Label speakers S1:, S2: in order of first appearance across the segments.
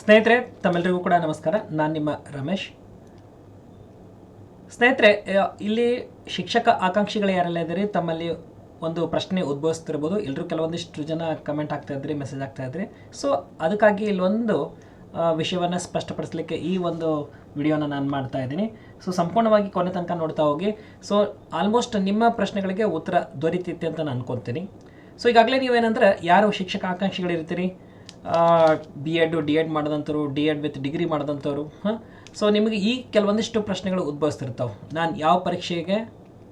S1: ಸ್ನೇಹಿತರೆ ತಮ್ಮೆಲ್ಲರಿಗೂ ಕೂಡ ನಮಸ್ಕಾರ. ನಾನು ನಿಮ್ಮ ರಮೇಶ್. ಸ್ನೇಹಿತರೆ ಇಲ್ಲಿ ಶಿಕ್ಷಕ ಆಕಾಂಕ್ಷಿಗಳು ಯಾರೆಲ್ಲ ಇದ್ದೀರಿ? ತಮ್ಮಲ್ಲಿ ಒಂದು ಪ್ರಶ್ನೆ ಉದ್ಭವಿಸ್ತಿರ್ಬೋದು. ಎಲ್ಲರೂ ಕೆಲವೊಂದಿಷ್ಟು ಜನ ಕಮೆಂಟ್ ಆಗ್ತಾ ಇದ್ರಿ ಮೆಸೇಜ್ ಆಗ್ತಾ ಇದ್ರಿ. ಸೊ ಅದಕ್ಕಾಗಿ ಇಲ್ಲೊಂದು ವಿಷಯವನ್ನು ಸ್ಪಷ್ಟಪಡಿಸಲಿಕ್ಕೆ ಈ ಒಂದು ವಿಡಿಯೋನ ನಾನು ಮಾಡ್ತಾ ಇದ್ದೀನಿ. ಸೊ ಸಂಪೂರ್ಣವಾಗಿ ಕೊನೆ ತನಕ ನೋಡ್ತಾ ಹೋಗಿ. ಸೊ ಆಲ್ಮೋಸ್ಟ್ ನಿಮ್ಮ ಪ್ರಶ್ನೆಗಳಿಗೆ ಉತ್ತರ ದೊರೀತಿತ್ತೆ ಅಂತ ನಾನು ಅನ್ಕೊತೀನಿ. ಸೊ ಈಗಾಗಲೇ ನೀವೇನಂದ್ರೆ, ಯಾರು ಶಿಕ್ಷಕ ಆಕಾಂಕ್ಷಿಗಳಿರ್ತೀರಿ? ಬಿ ಎಡ್ ಡಿ ಎಡ್ ಮಾಡಿದಂಥವ್ರು ಡಿ ಎಡ್ ವಿತ್ ಡಿಗ್ರಿ ಮಾಡಿದಂಥವ್ರು, ಹಾಂ? ಸೊ ನಿಮಗೆ ಈ ಕೆಲವೊಂದಿಷ್ಟು ಪ್ರಶ್ನೆಗಳು ಉದ್ಭವಿಸ್ತಿರ್ತಾವೆ. ನಾನು ಯಾವ ಪರೀಕ್ಷೆಗೆ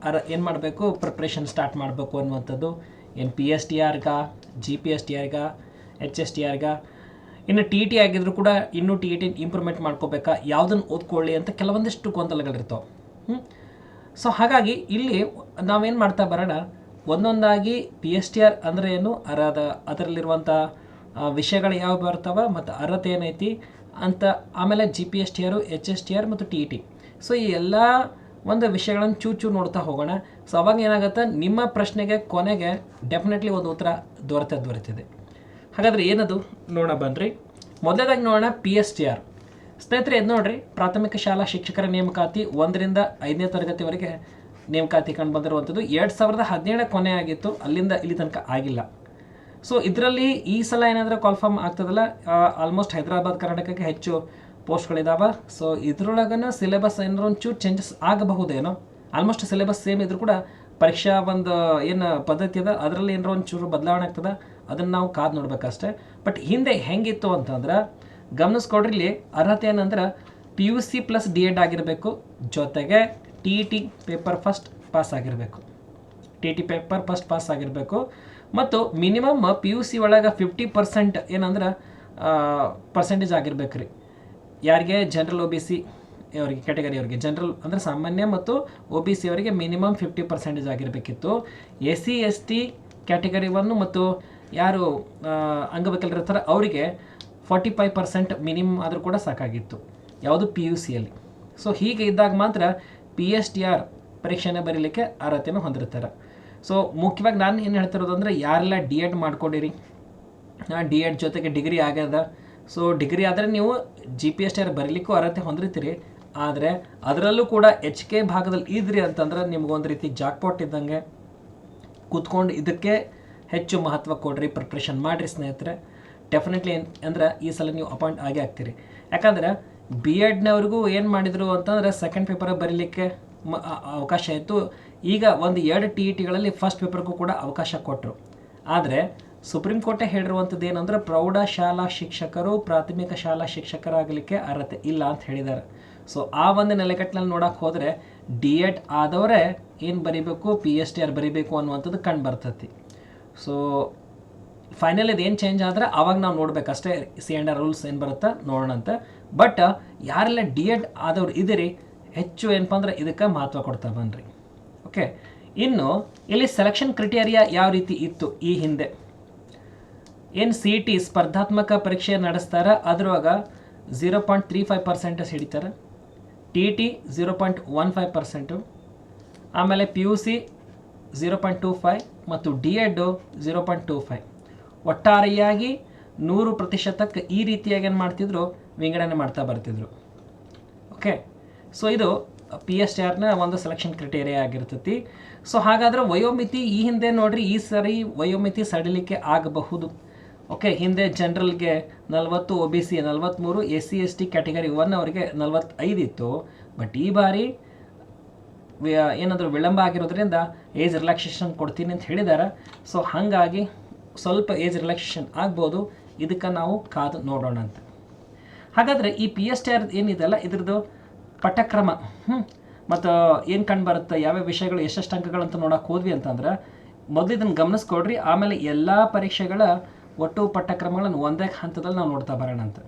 S1: ಅರ, ಏನು ಮಾಡಬೇಕು ಪ್ರಿಪ್ರೇಷನ್ ಸ್ಟಾರ್ಟ್ ಮಾಡಬೇಕು ಅನ್ನುವಂಥದ್ದು? ಏನು ಪಿ ಎಸ್ ಟಿ ಆರ್ಗ ಜಿ ಪಿ ಎಸ್ ಟಿ ಆರ್ಗ ಎಚ್ ಎಸ್ ಟಿ ಆರ್ಗ ಇನ್ನು ಟಿ ಟಿ ಆಗಿದ್ರು ಕೂಡ ಇನ್ನೂ ಟಿ ಟಿ ಇಂಪ್ರೂವ್ಮೆಂಟ್ ಮಾಡ್ಕೋಬೇಕಾ? ಯಾವುದನ್ನು ಓದ್ಕೊಳ್ಳಿ ಅಂತ ಕೆಲವೊಂದಿಷ್ಟು ಗೊಂದಲಗಳಿರ್ತಾವೆ. ಹ್ಞೂ ಸೊ ಹಾಗಾಗಿ ಇಲ್ಲಿ ನಾವೇನು ಮಾಡ್ತಾ ಬರೋಣ? ಒಂದೊಂದಾಗಿ ಪಿ ಎಸ್ ಟಿ ಆರ್ ಅಂದರೆ ಏನು? ಅದರ ಅದರಲ್ಲಿರುವಂಥ ವಿಷಯಗಳು ಯಾವ ಬರ್ತಾವೆ ಮತ್ತು ಅರ್ಹತೆ ಏನೈತಿ ಅಂತ ಆಮೇಲೆ G P S T R H S T R ಮತ್ತು ಟಿ ಟಿ ಸೊ ಈ ಎಲ್ಲ ಒಂದು ವಿಷಯಗಳನ್ನು ಚೂ ಚೂ ನೋಡ್ತಾ ಹೋಗೋಣ. ಸೊ ಅವಾಗ ಏನಾಗುತ್ತೆ? ನಿಮ್ಮ ಪ್ರಶ್ನೆಗೆ ಕೊನೆಗೆ ಡೆಫಿನೆಟ್ಲಿ ಒಂದು ಉತ್ತರ ದೊರೆತ ದೊರೆತಿದೆ. ಹಾಗಾದರೆ ಏನದು? ನೋಡೋಣ ಬನ್ನಿರಿ ಮೊದಲನೇದಾಗಿ ನೋಡೋಣ ಪಿ ಎಸ್ ಟಿ ಆರ್ ಸ್ನೇಹಿತರೆ, ಇದು ನೋಡ್ರಿ, ಪ್ರಾಥಮಿಕ ಶಾಲಾ ಶಿಕ್ಷಕರ ನೇಮಕಾತಿ ಒಂದರಿಂದ ಐದನೇ ತರಗತಿವರೆಗೆ ನೇಮಕಾತಿ ಕಂಡು ಬಂದಿರುವಂಥದ್ದು ಎರಡು ಸಾವಿರದ ಹದಿನೇಳು ಕೊನೆ ಆಗಿತ್ತು. ಅಲ್ಲಿಂದ ಇಲ್ಲಿ ತನಕ ಆಗಿಲ್ಲ. ಸೊ ಇದರಲ್ಲಿ ಈ ಸಲ ಏನಾದರೂ ಕಾಲ್ಫಾರ್ಮ್ ಆಗ್ತದಲ್ಲ ಆಲ್ಮೋಸ್ಟ್ ಹೈದರಾಬಾದ್, ಕರ್ನಾಟಕಕ್ಕೆ ಹೆಚ್ಚು ಪೋಸ್ಟ್ಗಳಿದ್ದಾವೆ ಸೊ ಇದರೊಳಗನ ಸಿಲೆಬಸ್ ಏನಾದ್ರು ಒಂಚೂರು ಚೇಂಜಸ್ ಆಗಬಹುದೇನೋ? ಆಲ್ಮೋಸ್ಟ್ ಸಿಲೆಬಸ್ ಸೇಮ್ ಇದ್ರೂ ಕೂಡ ಪರೀಕ್ಷಾ ಒಂದು, ಏನು ಪದ್ಧತಿ ಅದ, ಅದರಲ್ಲಿ ಏನಾರ ಒಂಚೂರು ಬದಲಾವಣೆ ಆಗ್ತದೆ? ಅದನ್ನು ನಾವು ಕಾದು ನೋಡ್ಬೇಕಷ್ಟೆ. ಬಟ್ ಹಿಂದೆ ಹೆಂಗಿತ್ತು ಅಂತಂದ್ರೆ ಗಮನಿಸ್ಕೊಡ್ರಿ ಇಲ್ಲಿ ಅರ್ಹತೆ ಏನಂದ್ರೆ P U C plus D Ed ಆಗಿರಬೇಕು. ಜೊತೆಗೆ T E T paper first pass ಆಗಿರಬೇಕು. T T paper first pass ಆಗಿರಬೇಕು. ಮತ್ತು ಮಿನಿಮಮ್ ಪಿ ಯು ಸಿ ಒಳಗೆ ಫಿಫ್ಟಿ ಪರ್ಸೆಂಟ್ ಏನಂದ್ರೆ ಪರ್ಸೆಂಟೇಜ್ ಆಗಿರ್ಬೇಕು ರೀ. ಯಾರಿಗೆ? ಜನರಲ್ ಒ ಬಿ ಸಿ ಅವರಿಗೆ ಕ್ಯಾಟಗರಿ ಅವರಿಗೆ. ಜನರಲ್ ಅಂದರೆ ಸಾಮಾನ್ಯ ಮತ್ತು ಒ ಬಿ ಸಿ ಅವರಿಗೆ minimum fifty percentage ಆಗಿರಬೇಕಿತ್ತು. S C S T category one ಮತ್ತು ಯಾರು ಅಂಗವಿಕಲರಿರ್ತಾರೆ ಅವರಿಗೆ ಫಾರ್ಟಿ ಫೈವ್ ಪರ್ಸೆಂಟ್ ಮಿನಿಮಮ್ ಆದರೂ ಕೂಡ ಸಾಕಾಗಿತ್ತು. ಯಾವುದು? ಪಿ ಯು ಸಿಯಲ್ಲಿ ಸೊ ಹೀಗೆ ಇದ್ದಾಗ ಮಾತ್ರ ಪಿ ಎಸ್ ಟಿ ಆರ್ ಪರೀಕ್ಷೆನ ಬರೀಲಿಕ್ಕೆ ಅರ್ಹತೆಯನ್ನು ಹೊಂದಿರ್ತಾರೆ. ಸೊ ಮುಖ್ಯವಾಗಿ ನಾನು ಏನು ಹೇಳ್ತಿರೋದು ಅಂದರೆ ಯಾರೆಲ್ಲ ಡಿ ಎಡ್ ಮಾಡ್ಕೊಂಡಿರಿ ಡಿ ಎಡ್ ಜೊತೆಗೆ ಡಿಗ್ರಿ ಆಗ್ಯದ. ಸೊ ಡಿಗ್ರಿ ಆದರೆ ನೀವು G P S T R ಬರಲಿಕ್ಕೂ ಅರ್ಹತೆ ಹೊಂದಿರ್ತೀರಿ. ಆದರೆ ಅದರಲ್ಲೂ ಕೂಡ ಎಚ್ ಕೆ ಭಾಗದಲ್ಲಿ ಇದ್ರಿ ಅಂತಂದ್ರೆ ನಿಮಗೊಂದು ರೀತಿ ಜಾಕ್ಪಾಟ್ ಇದ್ದಂಗೆ ಕೂತ್ಕೊಂಡು ಇದಕ್ಕೆ ಹೆಚ್ಚು ಮಹತ್ವ ಕೊಡ್ರಿ ಪ್ರಿಪ್ರೇಷನ್ ಮಾಡಿರಿ ಸ್ನೇಹಿತರೆ. ಡೆಫಿನೆಟ್ಲಿ ಅಂದರೆ ಈ ಸಲ ನೀವು ಅಪಾಯಿಂಟ್ ಆಗೇ ಆಗ್ತೀರಿ. ಯಾಕಂದ್ರೆ ಬಿ ಎಡ್ನವ್ರಿಗೂ ಏನು ಮಾಡಿದರು ಅಂತಂದ್ರೆ ಸೆಕೆಂಡ್ ಪೇಪರ್ ಬರೀಲಿಕ್ಕೆ ಅವಕಾಶ ಇತ್ತು. ಈಗ ಒಂದು ಎರಡು ಟಿ ಇ ಟಿಗಳಲ್ಲಿ ಫಸ್ಟ್ ಪೇಪರ್ಗೂ ಕೂಡ ಅವಕಾಶ ಕೊಟ್ಟರು ಆದರೆ ಸುಪ್ರೀಂ ಕೋರ್ಟೇ ಹೇಳಿರುವಂಥದ್ದು ಏನಂದ್ರೆ ಪ್ರೌಢ ಶಾಲಾ ಶಿಕ್ಷಕರು ಪ್ರಾಥಮಿಕ ಶಾಲಾ ಶಿಕ್ಷಕರಾಗಲಿಕ್ಕೆ ಅರ್ಹತೆ ಇಲ್ಲ ಅಂತ ಹೇಳಿದ್ದಾರೆ. ಸೊ ಆ ಒಂದು ನೆಲೆಗಟ್ಟಿನಲ್ಲಿ ನೋಡಕ್ಕೆ ಹೋದರೆ ಡಿ ಎಡ್ ಆದವರೇ ಏನು ಬರೀಬೇಕು? ಪಿ ಎಚ್ ಡಿ ಆರ್ ಬರೀಬೇಕು ಅನ್ನುವಂಥದ್ದು ಕಂಡು ಬರ್ತೈತಿ. ಸೊ ಫೈನಲ್ ಇದು ಏನು ಚೇಂಜ್ ಆದರೆ ಆವಾಗ ನಾವು ನೋಡಬೇಕಷ್ಟೇ ಸಿ ಆ್ಯಂಡ್ ರೂಲ್ಸ್ ಏನು ಬರುತ್ತಾ ನೋಡೋಣಂತೆ ಬಟ್ ಯಾರೆಲ್ಲ ಡಿ ಎಡ್ ಆದವ್ರು ಇದ್ದೀರಿ ಹೆಚ್ಚು ಏನಪ್ಪ ಅಂದ್ರೆ ಇದಕ್ಕೆ ಮಹತ್ವ ಕೊಡ್ತಾ ಬನ್ನಿರಿ ಓಕೆ. ಇನ್ನು ಇಲ್ಲಿ ಸೆಲೆಕ್ಷನ್ ಕ್ರಿಟೇರಿಯಾ ಯಾವ ರೀತಿ ಇತ್ತು? ಈ ಹಿಂದೆ. ಏನು ಸಿ ಟಿ ಸ್ಪರ್ಧಾತ್ಮಕ ಪರೀಕ್ಷೆ ನಡೆಸ್ತಾರೆ? ಅದ್ರೊಳಗ zero point three five percents ಹಿಡಿತಾರೆ. T T zero point one five percent ಆಮೇಲೆ P U C zero point two five ಮತ್ತು D Ed zero point two five ಒಟ್ಟಾರೆಯಾಗಿ ನೂರು ಪ್ರತಿಶತಕ್ಕೆ ಈ ರೀತಿಯಾಗಿ ಏನು ಮಾಡ್ತಿದ್ರು? ವಿಂಗಡಣೆ ಮಾಡ್ತಾ ಬರ್ತಿದ್ರು. ಓಕೆ. ಸೊ ಇದು ಪಿ ಎಸ್ ಟಿ ಆರ್ನ ಒಂದು ಸೆಲೆಕ್ಷನ್ ಕ್ರಿಟೇರಿಯಾ ಆಗಿರ್ತೈತಿ. ಸೊ ಹಾಗಾದ್ರೆ ವಯೋಮಿತಿ ಈ ಹಿಂದೆ ನೋಡ್ರಿ, ಈ ಸರಿ ವಯೋಮಿತಿ ಸಡಿಲಿಕೆ ಆಗಬಹುದು. ಓಕೆ ಹಿಂದೆ ಜನರಲ್ಗೆ ನಲವತ್ತು ಒ ಬಿ ಸಿ ನಲವತ್ತ್ಮೂರು S C S T category one ಅವರಿಗೆ ನಲವತ್ತೈದು ಇತ್ತು. ಬಟ್ ಈ ಬಾರಿ ಏನಾದರೂ ವಿಳಂಬ ಆಗಿರೋದ್ರಿಂದ ಏಜ್ ರಿಲ್ಯಾಕ್ಸೇಷನ್ ಕೊಡ್ತೀನಿ ಅಂತ ಹೇಳಿದ್ದಾರೆ ಸೊ ಹಾಗಾಗಿ ಸ್ವಲ್ಪ ಏಜ್ ರಿಲ್ಯಾಕ್ಸೇಷನ್ ಆಗ್ಬೋದು. ಇದಕ್ಕೆ ನಾವು ಕಾದು ನೋಡೋಣ ಅಂತ ಹಾಗಾದರೆ ಈ ಪಿ ಎಸ್ ಟಿ ಆರ್ ಏನಿದೆಲ್ಲ ಇದ್ರದ್ದು ಪಠ್ಯಕ್ರಮ. ಹ್ಞೂ ಮತ್ತು ಏನು ಕಂಡು ಬರುತ್ತೆ, ಯಾವ್ಯಾವ ವಿಷಯಗಳು, ಎಷ್ಟೆಷ್ಟು ಅಂಕಗಳಂತ ನೋಡೋಕೆ ಹೋದ್ವಿ ಅಂತಂದ್ರೆ, ಮೊದಲು ಇದನ್ನು ಗಮನಿಸ್ಕೊಡ್ರಿ, ಆಮೇಲೆ ಎಲ್ಲ ಪರೀಕ್ಷೆಗಳ ಒಟ್ಟು ಪಠ್ಯಕ್ರಮಗಳನ್ನು ಒಂದೇ ಹಂತದಲ್ಲಿ ನಾವು ನೋಡ್ತಾ ಬರೋಣ ಅಂತ.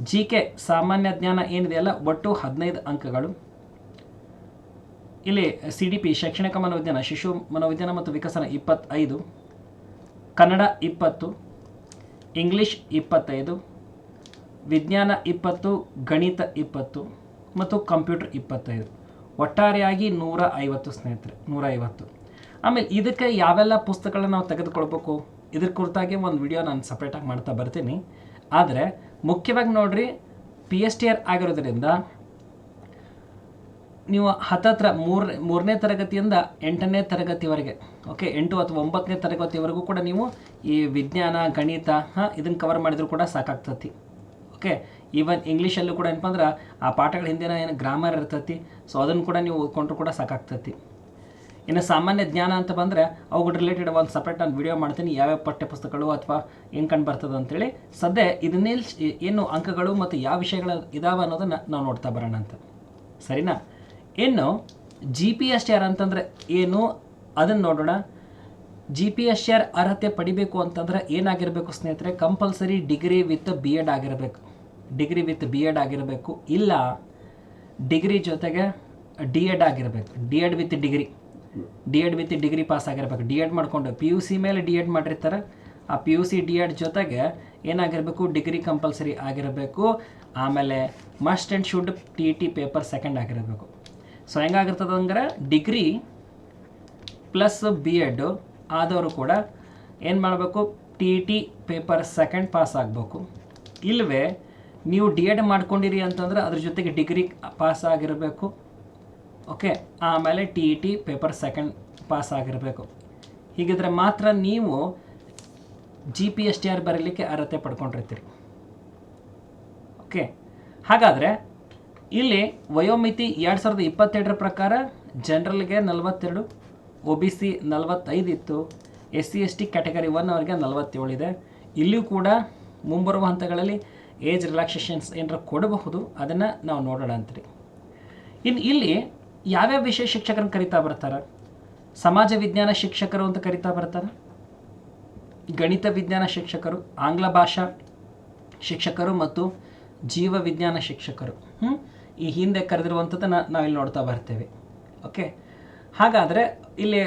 S1: ಜಿ ಕೆ, ಸಾಮಾನ್ಯ ಜ್ಞಾನ ಏನಿದೆಯಲ್ಲ ಒಟ್ಟು ಹದಿನೈದು ಅಂಕಗಳು. ಇಲ್ಲಿ ಸಿ ಡಿ ಪಿ, ಶೈಕ್ಷಣಿಕ ಮನೋವಿಜ್ಞಾನ, ಶಿಶು ಮನೋವಿಜ್ಞಾನ ಮತ್ತು ವಿಕಸನ ಇಪ್ಪತ್ತೈದು. ಕನ್ನಡ ಇಪ್ಪತ್ತು. ಇಂಗ್ಲಿಷ್ ಇಪ್ಪತ್ತೈದು. ವಿಜ್ಞಾನ ಇಪ್ಪತ್ತು. ಗಣಿತ ಇಪ್ಪತ್ತು. ಮತ್ತು ಕಂಪ್ಯೂಟರ್ ಇಪ್ಪತ್ತೈದು. ಒಟ್ಟಾರೆಯಾಗಿ ನೂರ ಐವತ್ತು ಸ್ನೇಹಿತರೆ, ನೂರ ಐವತ್ತು. ಆಮೇಲೆ ಇದಕ್ಕೆ ಯಾವೆಲ್ಲ ಪುಸ್ತಕಗಳನ್ನ ನಾವು ತೆಗೆದುಕೊಳ್ಬೇಕು? ಇದ್ರ ಕುರಿತಾಗಿ ಒಂದು ವಿಡಿಯೋ ನಾನು ಸಪ್ರೇಟಾಗಿ ಮಾಡ್ತಾ ಬರ್ತೀನಿ. ಆದರೆ, ಮುಖ್ಯವಾಗಿ ನೋಡಿರಿ ಪಿ ಎಚ್ ಟಿ ಆರ್ ಆಗಿರೋದ್ರಿಂದ ನೀವು ಹತ್ತತ್ರ ಮೂರ, ಮೂರನೇ ತರಗತಿಯಿಂದ ಎಂಟನೇ ತರಗತಿವರೆಗೆ ಓಕೆ ಎಂಟು ಅಥವಾ ಒಂಬತ್ತನೇ ತರಗತಿವರೆಗೂ ಕೂಡ ನೀವು ಈ ವಿಜ್ಞಾನ, ಗಣಿತ, ಹಾಂ ಇದನ್ನು ಕವರ್ ಮಾಡಿದರೂ ಕೂಡ ಸಾಕಾಗ್ತತಿ ಓಕೆ ಈವನ್ ಇಂಗ್ಲೀಷಲ್ಲೂ ಕೂಡ ಏನಪ್ಪ ಅಂದ್ರೆ ಆ ಪಾಠಗಳ ಹಿಂದಿನ ಏನು ಗ್ರಾಮರ್ ಇರ್ತೈತಿ ಸೊ ಅದನ್ನು ಕೂಡ ನೀವು ಓದ್ಕೊಂಡ್ರು ಕೂಡ ಸಾಕಾಗ್ತತಿ. ಇನ್ನು ಸಾಮಾನ್ಯ ಜ್ಞಾನ ಅಂತ ಬಂದರೆ ಅವುಗಳ ರಿಲೇಟೆಡ್ ಒಂದು ಸಪ್ರೇಟ್ ನಾನು ವಿಡಿಯೋ ಮಾಡ್ತೀನಿ, ಯಾವ್ಯಾವ ಪಠ್ಯ ಪುಸ್ತಕಗಳು ಅಥವಾ ಏನು ಕಂಡು ಬರ್ತದೆ ಅಂತೇಳಿ. ಸದ್ಯ ಇದನ್ನೇ ಏನು ಅಂಕಗಳು ಮತ್ತು ಯಾವ ವಿಷಯಗಳು ಇದಾವೆ ಅನ್ನೋದನ್ನು ನಾವು ನೋಡ್ತಾ ಬರೋಣ ಅಂತ. ಸರಿನಾ? ಇನ್ನು ಜಿ ಪಿ ಎಸ್ ಆರ್ ಅಂತಂದರೆ ಏನು? ಅದನ್ನು ನೋಡೋಣ. ಜಿ ಪಿ ಎಸ್ ಆರ್ ಅರ್ಹತೆ ಪಡಿಬೇಕು ಅಂತಂದ್ರೆ ಏನಾಗಿರಬೇಕು ಸ್ನೇಹಿತರೆ? Compulsory degree with B Ed ಆಗಿರಬೇಕು. ಡಿಗ್ರಿ ವಿತ್ ಬಿ ಎಡ್ ಆಗಿರಬೇಕು, ಇಲ್ಲ ಡಿಗ್ರಿ ಜೊತೆಗೆ ಡಿ ಎಡ್ ಆಗಿರಬೇಕು. D Ed with degree. D Ed with degree pass ಆಗಿರಬೇಕು. ಡಿ ಎಡ್ ಮಾಡಿಕೊಂಡು ಪಿ ಯು ಸಿ ಮೇಲೆ ಡಿ ಎಡ್ ಮಾಡಿರ್ತಾರೆ. ಆ P U C D Ed ಜೊತೆಗೆ ಏನಾಗಿರಬೇಕು? ಡಿಗ್ರಿ ಕಂಪಲ್ಸರಿ ಆಗಿರಬೇಕು. ಆಮೇಲೆ must and should T T paper second ಆಗಿರಬೇಕು. ಸೊ, ಹೆಂಗಾಗಿರ್ತದೆ ಅಂದ್ರೆ ಡಿಗ್ರಿ ಪ್ಲಸ್ ಬಿ ಎಡ್ ಆದವರು ಕೂಡ ಏನು ಮಾಡಬೇಕು? T T paper second pass ಆಗಬೇಕು. ಇಲ್ಲವೇ ನೀವು ಡಿ ಎಡ್ ಮಾಡ್ಕೊಂಡಿರಿ ಅಂತಂದ್ರೆ ಅದ್ರ ಜೊತೆಗೆ ಡಿಗ್ರಿ ಪಾಸ್ ಆಗಿರಬೇಕು. ಓಕೆ? ಆಮೇಲೆ T E T paper second pass ಆಗಿರಬೇಕು. ಹೀಗಿದ್ರೆ ಮಾತ್ರ ನೀವು G P S T R ಬರಲಿಕ್ಕೆ ಅರ್ಹತೆ ಪಡ್ಕೊಂಡಿರ್ತೀರಿ. ಓಕೆ? ಹಾಗಾದರೆ ಇಲ್ಲಿ ವಯೋಮಿತಿ ಎರಡು ಸಾವಿರದ ಇಪ್ಪತ್ತೆರಡರ ಪ್ರಕಾರ ಜನರಲ್ಗೆ ನಲವತ್ತೆರಡು, ಒ ಬಿ ಸಿ ನಲವತ್ತೈದು ಇತ್ತು, S C S T category one ಅವರಿಗೆ ನಲವತ್ತೇಳು ಇದೆ. ಇಲ್ಲಿಯೂ ಕೂಡ ಮುಂಬರುವ ಹಂತಗಳಲ್ಲಿ ಏಜ್ ರಿಲ್ಯಾಕ್ಸೇಷನ್ಸ್ ಏನಾರ ಕೊಡಬಹುದು, ಅದನ್ನು ನಾವು ನೋಡೋಣ ಅಂತೀರಿ. ಇನ್ನು ಇಲ್ಲಿ ಯಾವ್ಯಾವ ವಿಷಯ ಶಿಕ್ಷಕರನ್ನು ಕರಿತಾ ಬರ್ತಾರೆ? ಸಮಾಜ ವಿಜ್ಞಾನ ಶಿಕ್ಷಕರು ಅಂತ ಕರಿತಾ ಬರ್ತಾರೆ? ಗಣಿತ ವಿಜ್ಞಾನ ಶಿಕ್ಷಕರು, ಆಂಗ್ಲ ಭಾಷಾ ಶಿಕ್ಷಕರು ಮತ್ತು ಜೀವ ವಿಜ್ಞಾನ ಶಿಕ್ಷಕರು. ಹ್ಞೂ ಈ ಹಿಂದೆ ಕರೆದಿರುವಂಥದ್ದನ್ನು ನಾವಿಲ್ಲಿ ನೋಡ್ತಾ ಬರ್ತೇವೆ. ಓಕೆ ಹಾಗಾದರೆ ಇಲ್ಲಿ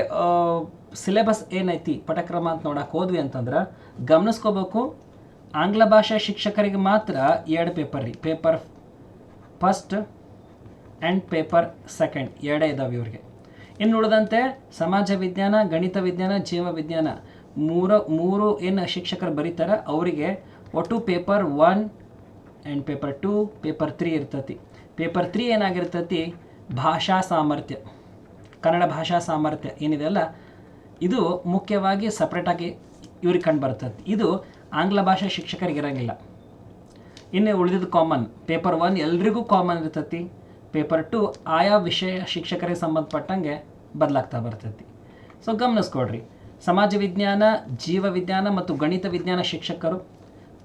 S1: ಸಿಲೆಬಸ್ ಏನೈತಿ ಪಠಕ್ರಮ ಅಂತ ನೋಡೋಕೆ ಹೋದ್ವಿ ಅಂತಂದ್ರೆ ಗಮನಿಸ್ಕೋಬೇಕು ಆಂಗ್ಲ ಭಾಷಾ ಶಿಕ್ಷಕರಿಗೆ ಮಾತ್ರ ಎರಡು ಪೇಪರ್ ರೀ. Paper first and paper second ಎರಡೇ ಇದ್ದಾವೆ ಇವ್ರಿಗೆ. ಇನ್ನು ಉಳಿದಂತೆ ಸಮಾಜ ವಿಜ್ಞಾನ, ಗಣಿತ ವಿಜ್ಞಾನ, ಜೀವ ವಿಜ್ಞಾನ ಮೂರು ಮೂರು ಏನು ಶಿಕ್ಷಕರು ಬರೀತಾರೆ ಅವರಿಗೆ ಒಟ್ಟು paper one and paper two, paper three ಇರ್ತತಿ. ಪೇಪರ್ ತ್ರೀ ಏನಾಗಿರ್ತತಿ? ಭಾಷಾ ಸಾಮರ್ಥ್ಯ. ಕನ್ನಡ ಭಾಷಾ ಸಾಮರ್ಥ್ಯ ಏನಿದೆಯಲ್ಲ ಇದು ಮುಖ್ಯವಾಗಿ ಸಪ್ರೇಟಾಗಿ ಇವ್ರಿಗೆ ಕಂಡು ಬರ್ತದೆ ಇದು ಆಂಗ್ಲ ಭಾಷೆ ಶಿಕ್ಷಕರಿಗೆ ಇರೋಂಗಿಲ್ಲ ಇನ್ನು ಉಳಿದಿದ್ದು ಕಾಮನ್ ಪೇಪರ್ ಒನ್ ಎಲ್ರಿಗೂ ಕಾಮನ್ ಇರ್ತೈತಿ. ಪೇಪರ್ ಟು ಆಯಾ ವಿಷಯ ಶಿಕ್ಷಕರಿಗೆ ಸಂಬಂಧಪಟ್ಟಂಗೆ ಬದಲಾಗ್ತಾ ಬರ್ತೈತಿ. ಸೊ ಗಮನಿಸ್ಕೊಡ್ರಿ ಸಮಾಜ ವಿಜ್ಞಾನ, ಜೀವ ವಿಜ್ಞಾನ ಮತ್ತು ಗಣಿತ ವಿಜ್ಞಾನ ಶಿಕ್ಷಕರು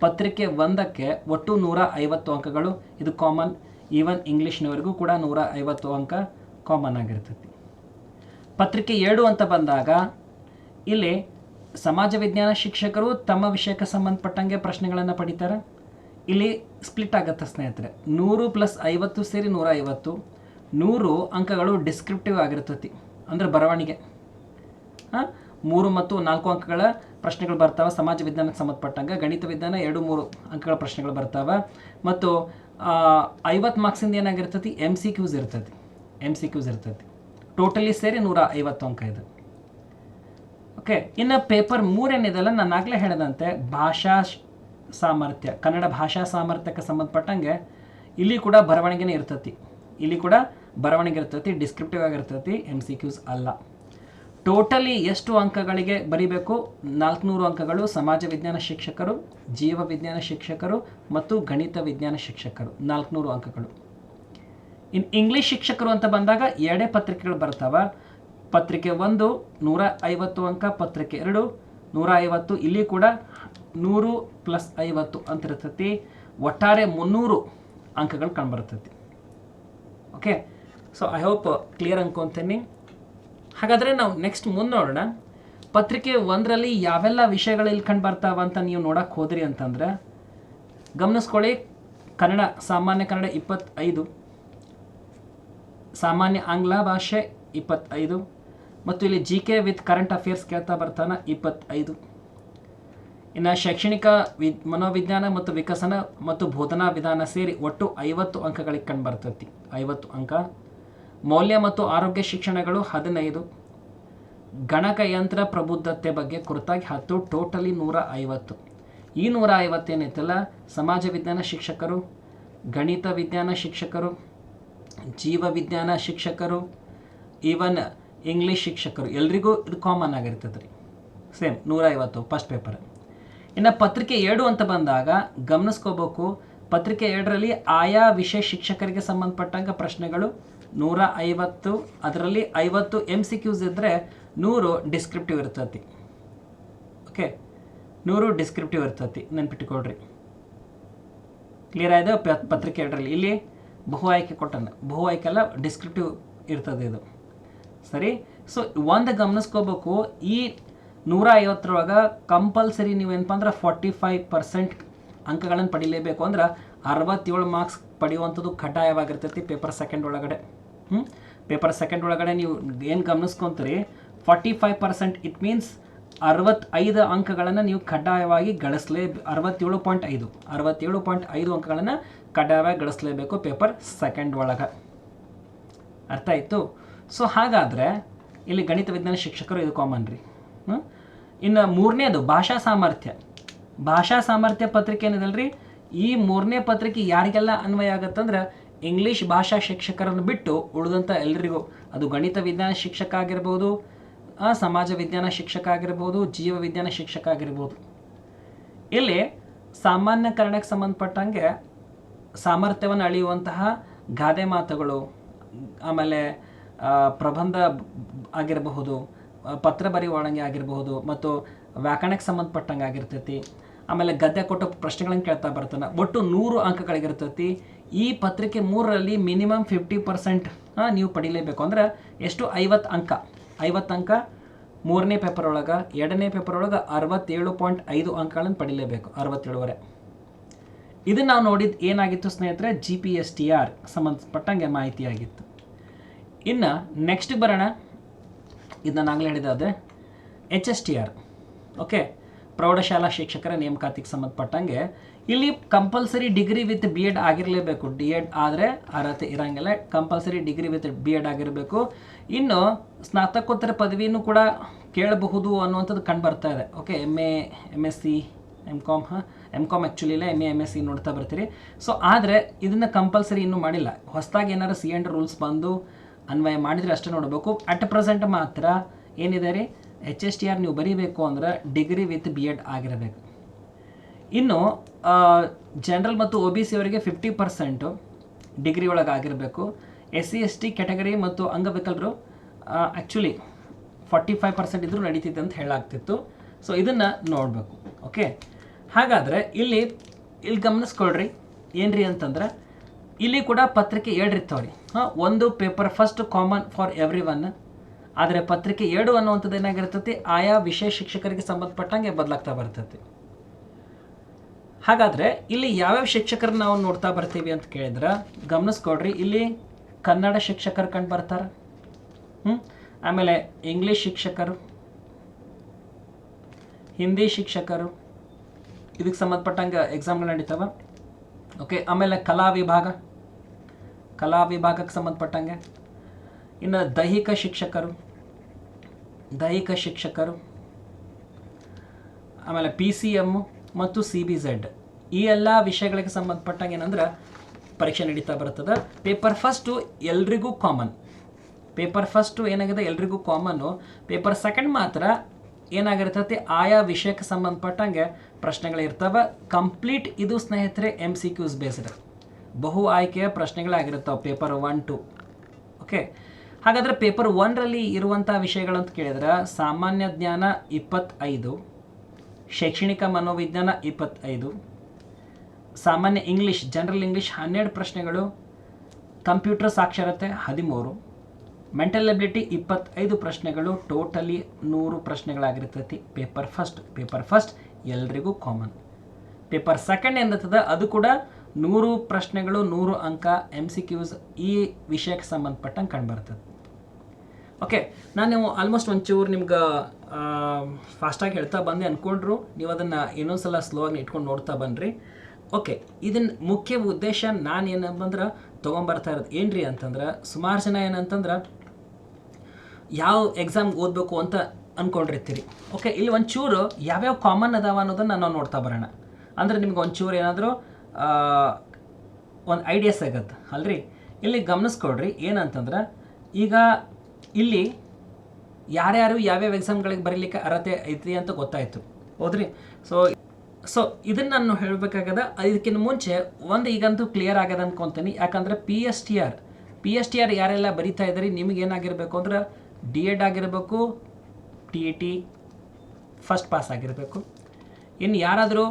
S1: ಪತ್ರಿಕೆ ಒಂದಕ್ಕೆ ಒಟ್ಟು ನೂರ ಐವತ್ತು ಅಂಕಗಳು. ಇದು ಕಾಮನ್ ಈವನ್ ಇಂಗ್ಲೀಷ್ನವರೆಗೂ ಕೂಡ ನೂರ ಐವತ್ತು ಅಂಕ ಕಾಮನ್ ಆಗಿರ್ತೈತಿ. ಪತ್ರಿಕೆ ಎರಡು ಅಂತ ಬಂದಾಗ, ಇಲ್ಲಿ ಸಮಾಜ ವಿಜ್ಞಾನ ಶಿಕ್ಷಕರು ತಮ್ಮ ವಿಷಯಕ್ಕೆ ಸಂಬಂಧಪಟ್ಟಂಗೆ ಪ್ರಶ್ನೆಗಳನ್ನು ಪಡಿತಾರೆ. ಇಲ್ಲಿ ಸ್ಪ್ಲಿಟ್ ಆಗುತ್ತೆ ಸ್ನೇಹಿತರೆ. ನೂರು ಪ್ಲಸ್ ಐವತ್ತು ಸೇರಿ ನೂರ ಐವತ್ತು. ನೂರು ಅಂಕಗಳು ಡಿಸ್ಕ್ರಿಪ್ಟಿವ್ ಆಗಿರ್ತತಿ, ಅಂದರೆ ಬರವಣಿಗೆ. ಹಾಂ? ಮೂರು ಮತ್ತು ನಾಲ್ಕು ಅಂಕಗಳ ಪ್ರಶ್ನೆಗಳು ಬರ್ತಾವೆ, ಸಮಾಜ ವಿಜ್ಞಾನಕ್ಕೆ ಸಂಬಂಧಪಟ್ಟಂಗೆ. ಗಣಿತ ವಿಜ್ಞಾನ ಎರಡು ಮೂರು ಅಂಕಗಳ ಪ್ರಶ್ನೆಗಳು ಬರ್ತಾವೆ. ಮತ್ತು ಐವತ್ತು ಮಾರ್ಕ್ಸಿಂದ ಏನಾಗಿರ್ತತಿ? ಎಂ ಸಿ ಕ್ಯೂಸ್ ಇರ್ತೈತಿ. ಎಂ ಸಿ ಕ್ಯೂಸ್ ಇರ್ತೈತಿ. ಟೋಟಲಿ ಸೇರಿ ನೂರ ಐವತ್ತು ಅಂಕ ಇದು. ಓಕೆ, ಇನ್ನು ಪೇಪರ್ ಮೂರೇನಿದೆಲ್ಲ ನಾನು ಆಗಲೇ ಹೇಳಿದಂತೆ ಭಾಷಾ ಸಾಮರ್ಥ್ಯ, ಕನ್ನಡ ಭಾಷಾ ಸಾಮರ್ಥ್ಯಕ್ಕೆ ಸಂಬಂಧಪಟ್ಟಂಗೆ ಇಲ್ಲಿ ಕೂಡ ಬರವಣಿಗೆನೇ ಇರ್ತತಿ. ಇಲ್ಲಿ ಕೂಡ ಬರವಣಿಗೆ ಇರ್ತತಿ ಡಿಸ್ಕ್ರಿಪ್ಟಿವ್ ಆಗಿರ್ತತಿ ಎಂ ಸಿ ಕ್ಯೂಸ್ ಅಲ್ಲ. ಟೋಟಲಿ ಎಷ್ಟು ಅಂಕಗಳಿಗೆ ಬರಿಬೇಕು? ನಾಲ್ಕುನೂರು ಅಂಕಗಳು ಸಮಾಜ ವಿಜ್ಞಾನ ಶಿಕ್ಷಕರು, ಜೀವ ವಿಜ್ಞಾನ ಶಿಕ್ಷಕರು ಮತ್ತು ಗಣಿತ ವಿಜ್ಞಾನ ಶಿಕ್ಷಕರು, ನಾಲ್ಕುನೂರು ಅಂಕಗಳು. ಇನ್ ಇಂಗ್ಲೀಷ್ ಶಿಕ್ಷಕರು ಅಂತ ಬಂದಾಗ ಎರಡೇ ಪತ್ರಿಕೆಗಳು ಬರ್ತಾವ. ಪತ್ರಿಕೆ ಒಂದು, ನೂರ ಐವತ್ತು ಅಂಕ, ಪತ್ರಿಕೆ ಎರಡು, ನೂರ ಐವತ್ತು, ಇಲ್ಲಿ ಕೂಡ ನೂರು ಪ್ಲಸ್ ಐವತ್ತು ಅಂತ ಇರ್ತೈತಿ ಒಟ್ಟಾರೆ ಮುನ್ನೂರು ಅಂಕಗಳು ಕಂಡುಬರ್ತೈತಿ. Okay so I hope clear ಅನ್ಕೊತೀನಿ. ಹಾಗಾದರೆ ನಾವು ನೆಕ್ಸ್ಟ್ ಮುಂದೆ ನೋಡೋಣ. ಪತ್ರಿಕೆ ಒಂದರಲ್ಲಿ ಯಾವೆಲ್ಲ ವಿಷಯಗಳು ಇಲ್ಲಿ ಕಂಡು ಬರ್ತಾವ ಅಂತ ನೀವು ನೋಡಕ್ಕೆ ಹೋದ್ರಿ ಅಂತಂದ್ರೆ, ಗಮನಿಸ್ಕೊಳ್ಳಿ. ಕನ್ನಡ, ಸಾಮಾನ್ಯ ಕನ್ನಡ ಇಪ್ಪತ್ತೈದು. ಸಾಮಾನ್ಯ ಆಂಗ್ಲ ಭಾಷೆ ಇಪ್ಪತ್ತೈದು. ಮತ್ತು ಇಲ್ಲಿ G K with current affairs ಕೇಳ್ತಾ ಬರ್ತಾನೆ ಇಪ್ಪತ್ತೈದು. ಇನ್ನು ಶೈಕ್ಷಣಿಕ ವಿ ಮನೋವಿಜ್ಞಾನ ಮತ್ತು ವಿಕಸನ ಮತ್ತು ಬೋಧನಾ ವಿಧಾನ ಸೇರಿ ಒಟ್ಟು ಐವತ್ತು ಅಂಕಗಳಿಗೆ ಕಂಡು ಬರ್ತೈತಿ. ಐವತ್ತು ಅಂಕ. ಮೌಲ್ಯ ಮತ್ತು ಆರೋಗ್ಯ ಶಿಕ್ಷಣಗಳು ಹದಿನೈದು. ಗಣಕಯಂತ್ರ ಪ್ರಬುದ್ಧತೆ ಬಗ್ಗೆ ಕುರಿತಾಗಿ ಹತ್ತು, ಟೋಟಲಿ ನೂರ ಐವತ್ತು. ಈ ನೂರ ಐವತ್ತೇನೈತಲ್ಲ ಸಮಾಜ ವಿಜ್ಞಾನ ಶಿಕ್ಷಕರು, ಗಣಿತ ವಿಜ್ಞಾನ ಶಿಕ್ಷಕರು, ಜೀವ ವಿಜ್ಞಾನ ಶಿಕ್ಷಕರು ಈವನ್ ಇಂಗ್ಲೀಷ್ ಶಿಕ್ಷಕರು. ಎಲ್ರಿಗೂ ಇದು ಕಾಮನ್ ಆಗಿರ್ತದೆ ರೀ ಸೇಮ್ ನೂರ ಐವತ್ತು ಫಸ್ಟ್ ಪೇಪರ್ ಇನ್ನು ಪತ್ರಿಕೆ ಎರಡು ಅಂತ ಬಂದಾಗ ಗಮನಿಸ್ಕೋಬೇಕು. ಪತ್ರಿಕೆ ಎರಡರಲ್ಲಿ ಆಯಾ ವಿಷಯ ಶಿಕ್ಷಕರಿಗೆ ಸಂಬಂಧಪಟ್ಟಂಗೆ ಪ್ರಶ್ನೆಗಳು ನೂರ ಐವತ್ತು ಅದರಲ್ಲಿ ಐವತ್ತು ಎಂ ಸಿ ಕ್ಯೂಸ್ ಇದ್ದರೆ ನೂರು ಡಿಸ್ಕ್ರಿಪ್ಟಿವ್ ಇರ್ತತಿ. ಓಕೆ ನೂರು ಡಿಸ್ಕ್ರಿಪ್ಟಿವ್ ಇರ್ತತಿ. ನೆನ್ಪಿಟ್ಕೊಳ್ರಿ. ಕ್ಲಿಯರ್ ಆಯಿತು? ಪತ್ರಿಕೆ ಎರಡರಲ್ಲಿ. ಇಲ್ಲಿ ಬಹು ಆಯ್ಕೆ ಕೊಟ್ಟನ ಬಹು ಆಯ್ಕೆ ಎಲ್ಲ ಡಿಸ್ಕ್ರಿಪ್ಟಿವ್ ಇರ್ತದೆ ಇದು. ಸರಿ? ಸೊ ಒಂದು ಗಮನಿಸ್ಕೋಬೇಕು, ಈ ನೂರ ಐವತ್ತರೊಳಗೆ ಕಂಪಲ್ಸರಿ ನೀವೇನಪ್ಪ ಅಂದ್ರೆ ಫಾರ್ಟಿ ಫೈವ್ ಪರ್ಸೆಂಟ್ ಅಂಕಗಳನ್ನು ಪಡಿಲೇಬೇಕು ಅಂದ್ರೆ ಅರವತ್ತೇಳು ಮಾರ್ಕ್ಸ್ ಪಡೆಯುವಂಥದ್ದು ಕಡ್ಡಾಯವಾಗಿರ್ತೈತಿ ಪೇಪರ್ ಸೆಕೆಂಡ್ ಒಳಗಡೆ. ಹ್ಞೂ ಪೇಪರ್ ಸೆಕೆಂಡ್ ಒಳಗಡೆ ನೀವು ಏನು ಗಮನಿಸ್ಕೊಂತೀರಿ? Forty five percent it means ಅರವತ್ತೈದು ಅಂಕಗಳನ್ನು ನೀವು ಕಡ್ಡಾಯವಾಗಿ ಗಳಿಸಲೇ, ಅರವತ್ತೇಳು ಪಾಯಿಂಟ್ ಐದು, ಅರವತ್ತೇಳು ಪಾಯಿಂಟ್ ಐದು ಅಂಕಗಳನ್ನು ಕಡ್ಡಾಯವಾಗಿ ಗಳಿಸಲೇಬೇಕು ಪೇಪರ್ ಸೆಕೆಂಡ್ ಒಳಗೆ. ಅರ್ಥ ಆಯಿತು? ಸೊ ಹಾಗಾದರೆ ಇಲ್ಲಿ ಗಣಿತ ವಿಜ್ಞಾನ ಶಿಕ್ಷಕರು ಇದು ಕಾಮನ್ ರೀ. ಇನ್ನು ಮೂರನೇದು ಭಾಷಾ ಸಾಮರ್ಥ್ಯ. ಭಾಷಾ ಸಾಮರ್ಥ್ಯ ಪತ್ರಿಕೆ ಏನಿದಲ್ರಿ? ಈ ಮೂರನೇ ಪತ್ರಿಕೆ ಯಾರಿಗೆಲ್ಲ ಅನ್ವಯ ಆಗತ್ತಂದ್ರೆ ಇಂಗ್ಲೀಷ್ ಭಾಷಾ ಶಿಕ್ಷಕರನ್ನು ಬಿಟ್ಟು ಉಳಿದಂಥ ಎಲ್ಲರಿಗೂ ಅದು ಗಣಿತ ವಿಜ್ಞಾನ ಶಿಕ್ಷಕ ಆಗಿರ್ಬೋದು ಸಮಾಜ ವಿಜ್ಞಾನ ಶಿಕ್ಷಕ ಆಗಿರ್ಬೋದು, ಜೀವ ವಿಜ್ಞಾನ ಶಿಕ್ಷಕ ಆಗಿರ್ಬೋದು. ಇಲ್ಲಿ ಸಾಮಾನ್ಯ ಸಂಬಂಧಪಟ್ಟಂಗೆ ಸಾಮರ್ಥ್ಯವನ್ನು ಅಳೆಯುವಂತಹ ಗಾದೆ ಮಾತುಗಳು, ಆಮೇಲೆ ಪ್ರಬಂಧ ಆಗಿರಬಹುದು ಪತ್ರ ಬರೆಯುವಳಂಗೆ ಆಗಿರಬಹುದು, ಮತ್ತು ವ್ಯಾಕರಣಕ್ಕೆ ಸಂಬಂಧಪಟ್ಟಂಗೆ ಆಗಿರ್ತೈತಿ. ಆಮೇಲೆ ಗದ್ಯ ಕೊಟ್ಟು ಪ್ರಶ್ನೆಗಳನ್ನು ಕೇಳ್ತಾ ಬರ್ತಾನೆ. ಒಟ್ಟು ನೂರು ಅಂಕಗಳಿಗಿರ್ತೈತಿ. ಈ ಪತ್ರಿಕೆ ಮೂರರಲ್ಲಿ ಮಿನಿಮಮ್ ಫಿಫ್ಟಿ ಪರ್ಸೆಂಟ್ ನೀವು ಪಡೀಲೇಬೇಕು. ಅಂದ್ರೆ ಎಷ್ಟು? ಐವತ್ತು ಅಂಕ. ಐವತ್ತು ಅಂಕ, ಮೂರನೇ ಪೇಪರ್ ಒಳಗೆ ಎರಡನೇ ಪೇಪರ್ ಒಳಗೆ ಅರವತ್ತೇಳು ಪಾಯಿಂಟ್ ಐದು ಅಂಕಗಳನ್ನು ಪಡೀಲೇಬೇಕು, ಅರವತ್ತೇಳುವರೆ. ಇದನ್ನು ನಾವು ನೋಡಿದ ಏನಾಗಿತ್ತು ಸ್ನೇಹಿತರೆ? G P S T R ಸಂಬಂಧಪಟ್ಟಂಗೆ ಮಾಹಿತಿ ಆಗಿತ್ತು ಇನ್ನು ನೆಕ್ಸ್ಟ್ ಬರೋಣ. ಇದು ನಾನು ಆಗಲೇ ಹೇಳಿದೆ H S T R okay ಪ್ರೌಢಶಾಲಾ ಶಿಕ್ಷಕರ ನೇಮಕಾತಿಗೆ ಸಂಬಂಧಪಟ್ಟಂಗೆ ಇಲ್ಲಿ compulsory degree with B Ed ಆಗಿರಲೇಬೇಕು. D Ed ಆದರೆ ಅರ್ಹತೆ ಇರೋಂಗಿಲ್ಲ. Compulsory degree with B Ed ಆಗಿರಬೇಕು. ಇನ್ನು ಸ್ನಾತಕೋತ್ತರ ಪದವಿನೂ ಕೂಡ ಕೇಳಬಹುದು ಅನ್ನುವಂಥದ್ದು ಕಂಡು ಬರ್ತಾ ಇದೆ. Okay M A M S C M Com ಹಾಂ? ಎಂ ಕಾಮ್ ಆ್ಯಕ್ಚುಲಿ ಇಲ್ಲ. M A M S C ನೋಡ್ತಾ ಬರ್ತೀರಿ. ಸೊ ಆದರೆ ಇದನ್ನು ಕಂಪಲ್ಸರಿ ಇನ್ನೂ ಮಾಡಿಲ್ಲ. ಹೊಸದಾಗಿ ಏನಾರು ಸಿ ಎಂಡ್ ರೂಲ್ಸ್ ಬಂದು ಅನ್ವಯ ಮಾಡಿದರೆ ಅಷ್ಟೇ ನೋಡಬೇಕು. ಅಟ್ ಪ್ರೆಸೆಂಟ್ ಮಾತ್ರ ಏನಿದೆ ರೀ? ಎಚ್ ಎಸ್ ಟಿ ಆರ್ ನೀವು ಬರೀಬೇಕು ಅಂದ್ರೆ ಡಿಗ್ರಿ ವಿತ್ ಬಿ ಎಡ್ ಆಗಿರಬೇಕು. ಇನ್ನು ಜನರಲ್ ಮತ್ತು ಒ ಬಿ ಸಿ ಅವರಿಗೆ ಫಿಫ್ಟಿ ಪರ್ಸೆಂಟು ಡಿಗ್ರಿ ಒಳಗೆ ಆಗಿರಬೇಕು. S C S T category ಮತ್ತು ಅಂಗವಿಕಲರು ಆ್ಯಕ್ಚುಲಿ ಫಾರ್ಟಿ ಫೈವ್ ಪರ್ಸೆಂಟ್ ಇದ್ದರೂ ನಡೀತಿದೆ ಅಂತ ಹೇಳಾಗ್ತಿತ್ತು. ಸೊ ಇದನ್ನು ನೋಡಬೇಕು. ಓಕೆ ಹಾಗಾದರೆ ಇಲ್ಲಿ ಇಲ್ಲಿ ಗಮನಿಸ್ಕೊಳ್ರಿ. ಏನ್ರಿ ಅಂತಂದ್ರೆ ಇಲ್ಲಿ ಕೂಡ ಪತ್ರಿಕೆ ಎರಡು ಇರ್ತಾವ್ರಿ ಹಾಂ, ಒಂದು paper first common for everyone ಆದರೆ ಪತ್ರಿಕೆ ಎರಡು ಅನ್ನುವಂಥದ್ದು ಏನಾಗಿರ್ತೈತಿ? ಆಯಾ ವಿಷಯ ಶಿಕ್ಷಕರಿಗೆ ಸಂಬಂಧಪಟ್ಟಂಗೆ ಬದಲಾಗ್ತಾ ಬರ್ತೈತಿ. ಹಾಗಾದರೆ ಇಲ್ಲಿ ಯಾವ್ಯಾವ ಶಿಕ್ಷಕರನ್ನ ನಾವು ನೋಡ್ತಾ ಬರ್ತೀವಿ ಅಂತ ಕೇಳಿದ್ರೆ ಗಮನಿಸ್ಕೊಡ್ರಿ ಇಲ್ಲಿ ಕನ್ನಡ ಶಿಕ್ಷಕರು ಕಂಡು ಬರ್ತಾರೆ. ಹ್ಞೂ ಆಮೇಲೆ ಇಂಗ್ಲೀಷ್ ಶಿಕ್ಷಕರು, ಹಿಂದಿ ಶಿಕ್ಷಕರು, ಇದಕ್ಕೆ ಸಂಬಂಧಪಟ್ಟಂಗೆ ಎಕ್ಸಾಮ್ಗಳು ನಡೀತಾವ. ಓಕೆ ಆಮೇಲೆ ಕಲಾ ವಿಭಾಗ. ಕಲಾ ವಿಭಾಗಕ್ಕೆ ಸಂಬಂಧಪಟ್ಟಂಗೆ. ಇನ್ನು ದೈಹಿಕ ಶಿಕ್ಷಕರು ದೈಹಿಕ ಶಿಕ್ಷಕರು, ಆಮೇಲೆ ಪಿ ಸಿ ಎಮ್ಮು ಮತ್ತು ಸಿ ಬಿ ಝೆಡ್ ಈ ಎಲ್ಲ ವಿಷಯಗಳಿಗೆ ಸಂಬಂಧಪಟ್ಟಂಗೆ ಏನಂದ್ರೆ ಪರೀಕ್ಷೆ ನಡೀತಾ ಬರ್ತದೆ. ಪೇಪರ್ ಫಸ್ಟು ಎಲ್ರಿಗೂ ಕಾಮನ್ ಪೇಪರ್ ಫಸ್ಟು ಏನಾಗಿದೆ? ಎಲ್ರಿಗೂ ಕಾಮನ್ನು ಪೇಪರ್ ಸೆಕೆಂಡ್ ಮಾತ್ರ ಏನಾಗಿರ್ತೈತಿ? ಆಯಾ ವಿಷಯಕ್ಕೆ ಸಂಬಂಧಪಟ್ಟಂಗೆ ಪ್ರಶ್ನೆಗಳಿರ್ತವೆ. ಕಂಪ್ಲೀಟ್ ಇದು ಸ್ನೇಹಿತರೆ ಎಂ ಸಿ ಕ್ಯೂಸ್ ಬೇಸ್ಡ್ ಬಹು ಆಯ್ಕೆಯ ಪ್ರಶ್ನೆಗಳಾಗಿರ್ತಾವೆ ಪೇಪರ್ ಒನ್ ಟು. ಓಕೆ. ಹಾಗಾದರೆ ಪೇಪರ್ ಒನ್ರಲ್ಲಿ ಇರುವಂಥ ವಿಷಯಗಳಂತ ಕೇಳಿದ್ರೆ, ಸಾಮಾನ್ಯ ಜ್ಞಾನ ಇಪ್ಪತ್ತೈದು, ಶೈಕ್ಷಣಿಕ ಮನೋವಿಜ್ಞಾನ ಇಪ್ಪತ್ತೈದು, ಸಾಮಾನ್ಯ ಇಂಗ್ಲೀಷ್, ಜನರಲ್ ಇಂಗ್ಲೀಷ್ ಹನ್ನೆರಡು ಪ್ರಶ್ನೆಗಳು, ಕಂಪ್ಯೂಟರ್ ಸಾಕ್ಷರತೆ ಹದಿಮೂರು, ಮೆಂಟಲ್ ಎಬಿಲಿಟಿ ಇಪ್ಪತ್ತೈದು ಪ್ರಶ್ನೆಗಳು, ಟೋಟಲಿ ನೂರು ಪ್ರಶ್ನೆಗಳಾಗಿರ್ತೈತಿ. ಪೇಪರ್ ಫಸ್ಟ್ ಪೇಪರ್ ಫಸ್ಟ್ ಎಲ್ರಿಗೂ ಕಾಮನ್. ಪೇಪರ್ ಸೆಕೆಂಡ್ ಏನಿರ್ತದೆ ಅದು ಕೂಡ ನೂರು ಪ್ರಶ್ನೆಗಳು, ನೂರು ಅಂಕ ಎಂ ಸಿ ಕ್ಯೂಸ್ ಈ ವಿಷಯಕ್ಕೆ ಸಂಬಂಧಪಟ್ಟಂಗೆ ಕಂಡುಬರ್ತದೆ ಓಕೆ ನಾನು ನೀವು ಆಲ್ಮೋಸ್ಟ್ ಒಂಚೂರು ನಿಮ್ಗೆ ಫಾಸ್ಟಾಗಿ ಹೇಳ್ತಾ ಬಂದೆ ಅಂದ್ಕೊಂಡ್ರು ನೀವು ಅದನ್ನು ಇನ್ನೊಂದ್ಸಲ ಸ್ಲೋ ಆಗಿ ಇಟ್ಕೊಂಡು ನೋಡ್ತಾ ಬನ್ನಿರಿ ಓಕೆ ಇದನ್ನ ಮುಖ್ಯ ಉದ್ದೇಶ ನಾನು ಏನಂತಂದ್ರೆ, ತೊಗೊಂಬರ್ತಾ ಇರೋದು ಏನ್ರಿ ಅಂತಂದ್ರೆ, ಸುಮಾರು ಜನ ಏನಂತಂದ್ರೆ, ಯಾವ ಎಕ್ಸಾಮ್ ಓದಬೇಕು ಅಂತ ಅಂದ್ಕೊಂಡಿರ್ತೀರಿ ಓಕೆ ಇಲ್ಲಿ ಒಂಚೂರು ಯಾವ್ಯಾವ ಕಾಮನ್ ಅದಾವ ಅನ್ನೋದನ್ನು ನಾವು ನೋಡ್ತಾ ಬರೋಣ. ಅಂದ್ರೆ ನಿಮ್ಗೆ ಒಂಚೂರು ಏನಾದರೂ ಒಂದು ಐಡಿಯಾಸ್ ಸಿಗತ್ತೆ ಅಲ್ರಿ? ಇಲ್ಲಿ ಗಮನಿಸ್ಕೊಡ್ರಿ ಏನಂತಂದ್ರೆ, ಈಗ ಇಲ್ಲಿ ಯಾರ್ಯಾರು ಯಾವ್ಯಾವ ಎಕ್ಸಾಮ್ಗಳಿಗೆ ಬರೀಲಿಕ್ಕೆ ಅರ್ಹತೆ ಐತಿ ಅಂತ ಗೊತ್ತಾಯಿತು, ಹೌದ್ರಿ? ಸೊ ಸೊ ಇದನ್ನು ನಾನು ಹೇಳಬೇಕಾಗದ, ಇದಕ್ಕಿಂತ ಮುಂಚೆ ಒಂದು ಈಗಂತೂ ಕ್ಲಿಯರ್ ಆಗ್ಯದ ಅನ್ಕೊತೀನಿ, ಯಾಕಂದ್ರೆ P S T R P S T R ಯಾರೆಲ್ಲ ಬರಿತಾ ಇದ್ದೀರಿ ನಿಮ್ಗೆ ಏನಾಗಿರ್ಬೇಕು ಅಂದ್ರೆ ಡಿ ಎಡ್ ಆಗಿರಬೇಕು T E T first pass ಆಗಿರಬೇಕು. ಇನ್ನು ಯಾರಾದರೂ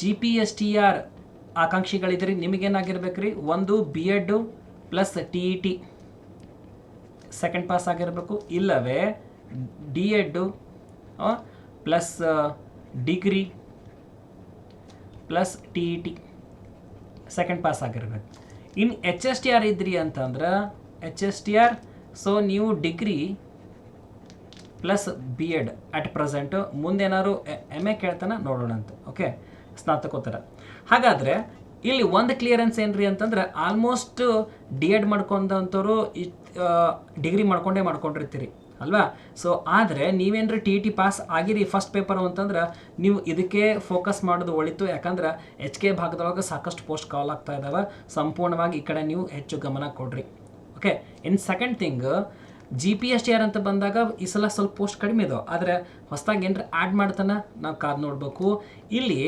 S1: G P S T R ಆಕಾಂಕ್ಷಿಗಳಿದ್ರಿ ನಿಮಗೇನಾಗಿರ್ಬೇಕು ರೀ ಒಂದು B Ed plus T E T second pass ಆಗಿರಬೇಕು. ಇಲ್ಲವೇ D Ed plus degree plus T E T second pass ಆಗಿರ್ಬೇಕು. ಇನ್ನು ಎಚ್ ಎಸ್ ಟಿ ಆರ್ ಇದ್ರಿ ಅಂತಂದ್ರೆ H S T R so ನೀವು degree plus B Ed at present ಮುಂದೇನಾದ್ರು M A ಕೇಳ್ತಾನೆ ನೋಡೋಣ ಅಂತ ಓಕೆ ಸ್ನಾತಕೋತ್ತರ ಹಾಗಾದರೆ ಇಲ್ಲಿ ಒಂದು ಕ್ಲಿಯರೆನ್ಸ್ ಏನ್ರಿ ಅಂತಂದ್ರೆ ಆಲ್ಮೋಸ್ಟ್ ಡಿ ಎಡ್ ಮಾಡ್ಕೊಂಡಂಥವ್ರು ಡಿಗ್ರಿ ಮಾಡ್ಕೊಂಡೇ ಮಾಡ್ಕೊಂಡಿರ್ತೀರಿ, ಅಲ್ವಾ? ಸೊ ಆದರೆ ನೀವೇನರ ಟಿ ಟಿ ಪಾಸ್ ಆಗಿರಿ ಫಸ್ಟ್ ಪೇಪರು ಅಂತಂದ್ರೆ ನೀವು ಇದಕ್ಕೆ ಫೋಕಸ್ ಮಾಡೋದು ಒಳಿತು. ಯಾಕಂದ್ರೆ ಎಚ್ ಕೆ ಭಾಗದೊಳಗೆ ಸಾಕಷ್ಟು ಪೋಸ್ಟ್ ಕಾಲ್ ಆಗ್ತಾ ಇದ್ದಾವೆ ಸಂಪೂರ್ಣವಾಗಿ ಈ ಕಡೆ ನೀವು ಹೆಚ್ಚು ಗಮನ ಕೊಡ್ರಿ. Okay in second thing G P S T R ಅಂತ ಬಂದಾಗ ಈ ಸಲ ಸ್ವಲ್ಪ ಪೋಸ್ಟ್ ಕಡಿಮೆ ಇದಾವೆ. ಆದರೆ ಹೊಸದಾಗಿ ಏನರ ಆ್ಯಡ್ ಮಾಡ್ತಾನೆ, ನಾವು ಕಾದು ನೋಡಬೇಕು. ಇಲ್ಲಿ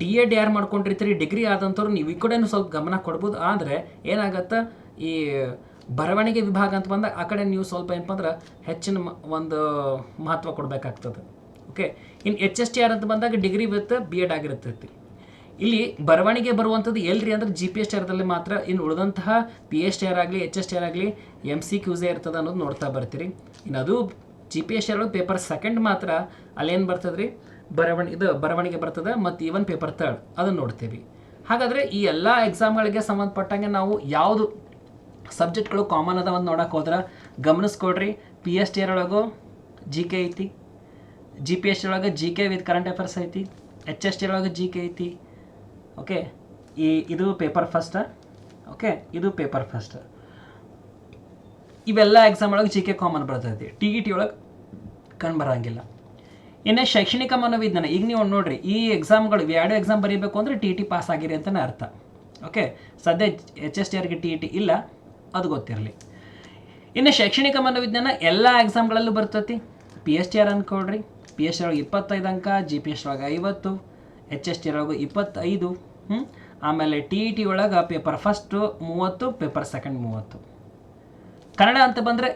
S1: ಡಿ ಎ ಡಿ ಆರ್ ಮಾಡ್ಕೊಂಡಿರ್ತೀರಿ ಡಿಗ್ರಿ ಆದಂಥವ್ರು ನೀವು ಈ ಕಡೆನೂ ಸ್ವಲ್ಪ ಗಮನ ಕೊಡ್ಬೋದು. ಆದರೆ ಏನಾಗತ್ತೆ, ಈ ಬರವಣಿಗೆ ವಿಭಾಗ ಅಂತ ಬಂದಾಗ ಆ ಕಡೆ ನೀವು ಸ್ವಲ್ಪ ಏನಪ್ಪ ಅಂದ್ರೆ ಹೆಚ್ಚಿನ ಒಂದು ಮಹತ್ವ ಕೊಡಬೇಕಾಗ್ತದೆ. ಓಕೆ ಇನ್ನು ಎಚ್ ಎಸ್ ಟಿ ಆರ್ ಅಂತ ಬಂದಾಗ ಡಿಗ್ರಿ ವಿತ್ ಬಿ ಎಡ್ ಆಗಿರ್ತೈತಿ. ಇಲ್ಲಿ ಬರವಣಿಗೆ ಬರುವಂಥದ್ದು ಎಲ್ರಿ ಅಂದ್ರೆ ಜಿ ಪಿ ಎಸ್ ಟಿ ಆರ್ದಲ್ಲಿ ಮಾತ್ರ ಇನ್ನು ಉಳಿದಂತಹ ಪಿ ಎಸ್ ಟೈರ್ ಆಗಲಿ ಎಚ್ ಎಸ್ ಟೈರ್ ಆಗಲಿ ಎಂ ಸಿ ಕ್ಯೂಸೇ ಇರ್ತದೆ ಅನ್ನೋದು ನೋಡ್ತಾ ಬರ್ತೀರಿ. ಇನ್ನು ಅದು G P S T paper second ಮಾತ್ರ ಅಲ್ಲೇನು ಬರ್ತದೆ ರೀ ಬರವಣಿಗೆ ಇದು ಬರವಣಿಗೆ ಬರ್ತದೆ ಮತ್ತು ಈವನ್ ಪೇಪರ್ ತರ್ಡ್ ಅದನ್ನು ನೋಡ್ತೀವಿ. ಹಾಗಾದರೆ ಈ ಎಲ್ಲ ಎಕ್ಸಾಮ್ಗಳಿಗೆ ಸಂಬಂಧಪಟ್ಟಂಗೆ ನಾವು ಯಾವುದು ಸಬ್ಜೆಕ್ಟ್ಗಳು ಕಾಮನ್ ಅದಾವ ಅಂತ ನೋಡೋಕೆ ಹೋದ್ರೆ ಗಮನಿಸ್ಕೊಡ್ರಿ ಪಿ ಎಸ್ ಟಿ ಒಳಗೂ ಜಿ ಕೆ ಐತಿ. ಜಿ ಪಿ ಎಸ್ ಟಿ ಒಳಗೆ G K with current affairs ಐತಿ. ಎಚ್ ಎಸ್ ಟಿ ಒಳಗೆ ಜಿ ಕೆ ಐತಿ. ಓಕೆ? ಈ, ಇದು ಪೇಪರ್ ಫಸ್ಟ್ ಓಕೆ? ಇದು ಪೇಪರ್ ಫಸ್ಟ್ ಇವೆಲ್ಲ ಎಕ್ಸಾಮ್ ಒಳಗೆ ಜಿ ಕೆ ಕಾಮನ್ ಬರ್ತೈತಿ. ಟಿ ಇ ಟಿ ಒಳಗೆ ಕಂಡುಬರಂಗಿಲ್ಲ ಇನ್ನು ಶೈಕ್ಷಣಿಕ ಮನೋವಿಜ್ಞಾನ, ಈಗ ನೀವು ನೋಡ್ರಿ, ಈ ಎಕ್ಸಾಮ್ಗಳು ಎರಡು ಎಕ್ಸಾಮ್ ಬರೀಬೇಕು ಅಂದರೆ ಟಿ ಟಿ ಪಾಸ್ ಆಗಿರಿ ಅಂತಲೇ ಅರ್ಥ. ಓಕೆ? ಸದ್ಯ ಎಚ್ ಎಸ್ ಟಿ ಆರ್ಗೆ ಟಿ ಇ ಟಿ ಇಲ್ಲ, ಅದು ಗೊತ್ತಿರಲಿ. ಇನ್ನು ಶೈಕ್ಷಣಿಕ ಮನೋವಿಜ್ಞಾನ, ಎಲ್ಲ ಎಕ್ಸಾಮ್ಗಳಲ್ಲೂ ಬರ್ತೈತಿ. ಪಿ ಎಚ್ ಟಿ ಆರ್ ಅಂದ್ಕೊಳ್ರಿ ಪಿ ಎಚ್ ಟಿ ಒಳಗೆ ಇಪ್ಪತ್ತೈದು ಅಂಕ ಜಿ ಪಿ ಎಸ್ ಒಳಗೆ ಐವತ್ತು ಎಚ್ ಎಸ್ ಟಿ ಒಳಗೆ ಇಪ್ಪತ್ತೈದು. ಹ್ಞೂ ಆಮೇಲೆ ಟಿ ಇ ಟಿ ಒಳಗೆ ಪೇಪರ್ ಫಸ್ಟು ಮೂವತ್ತು ಪೇಪರ್ ಸೆಕೆಂಡ್ ಮೂವತ್ತು. ಕನ್ನಡ ಅಂತ ಬಂದರೆ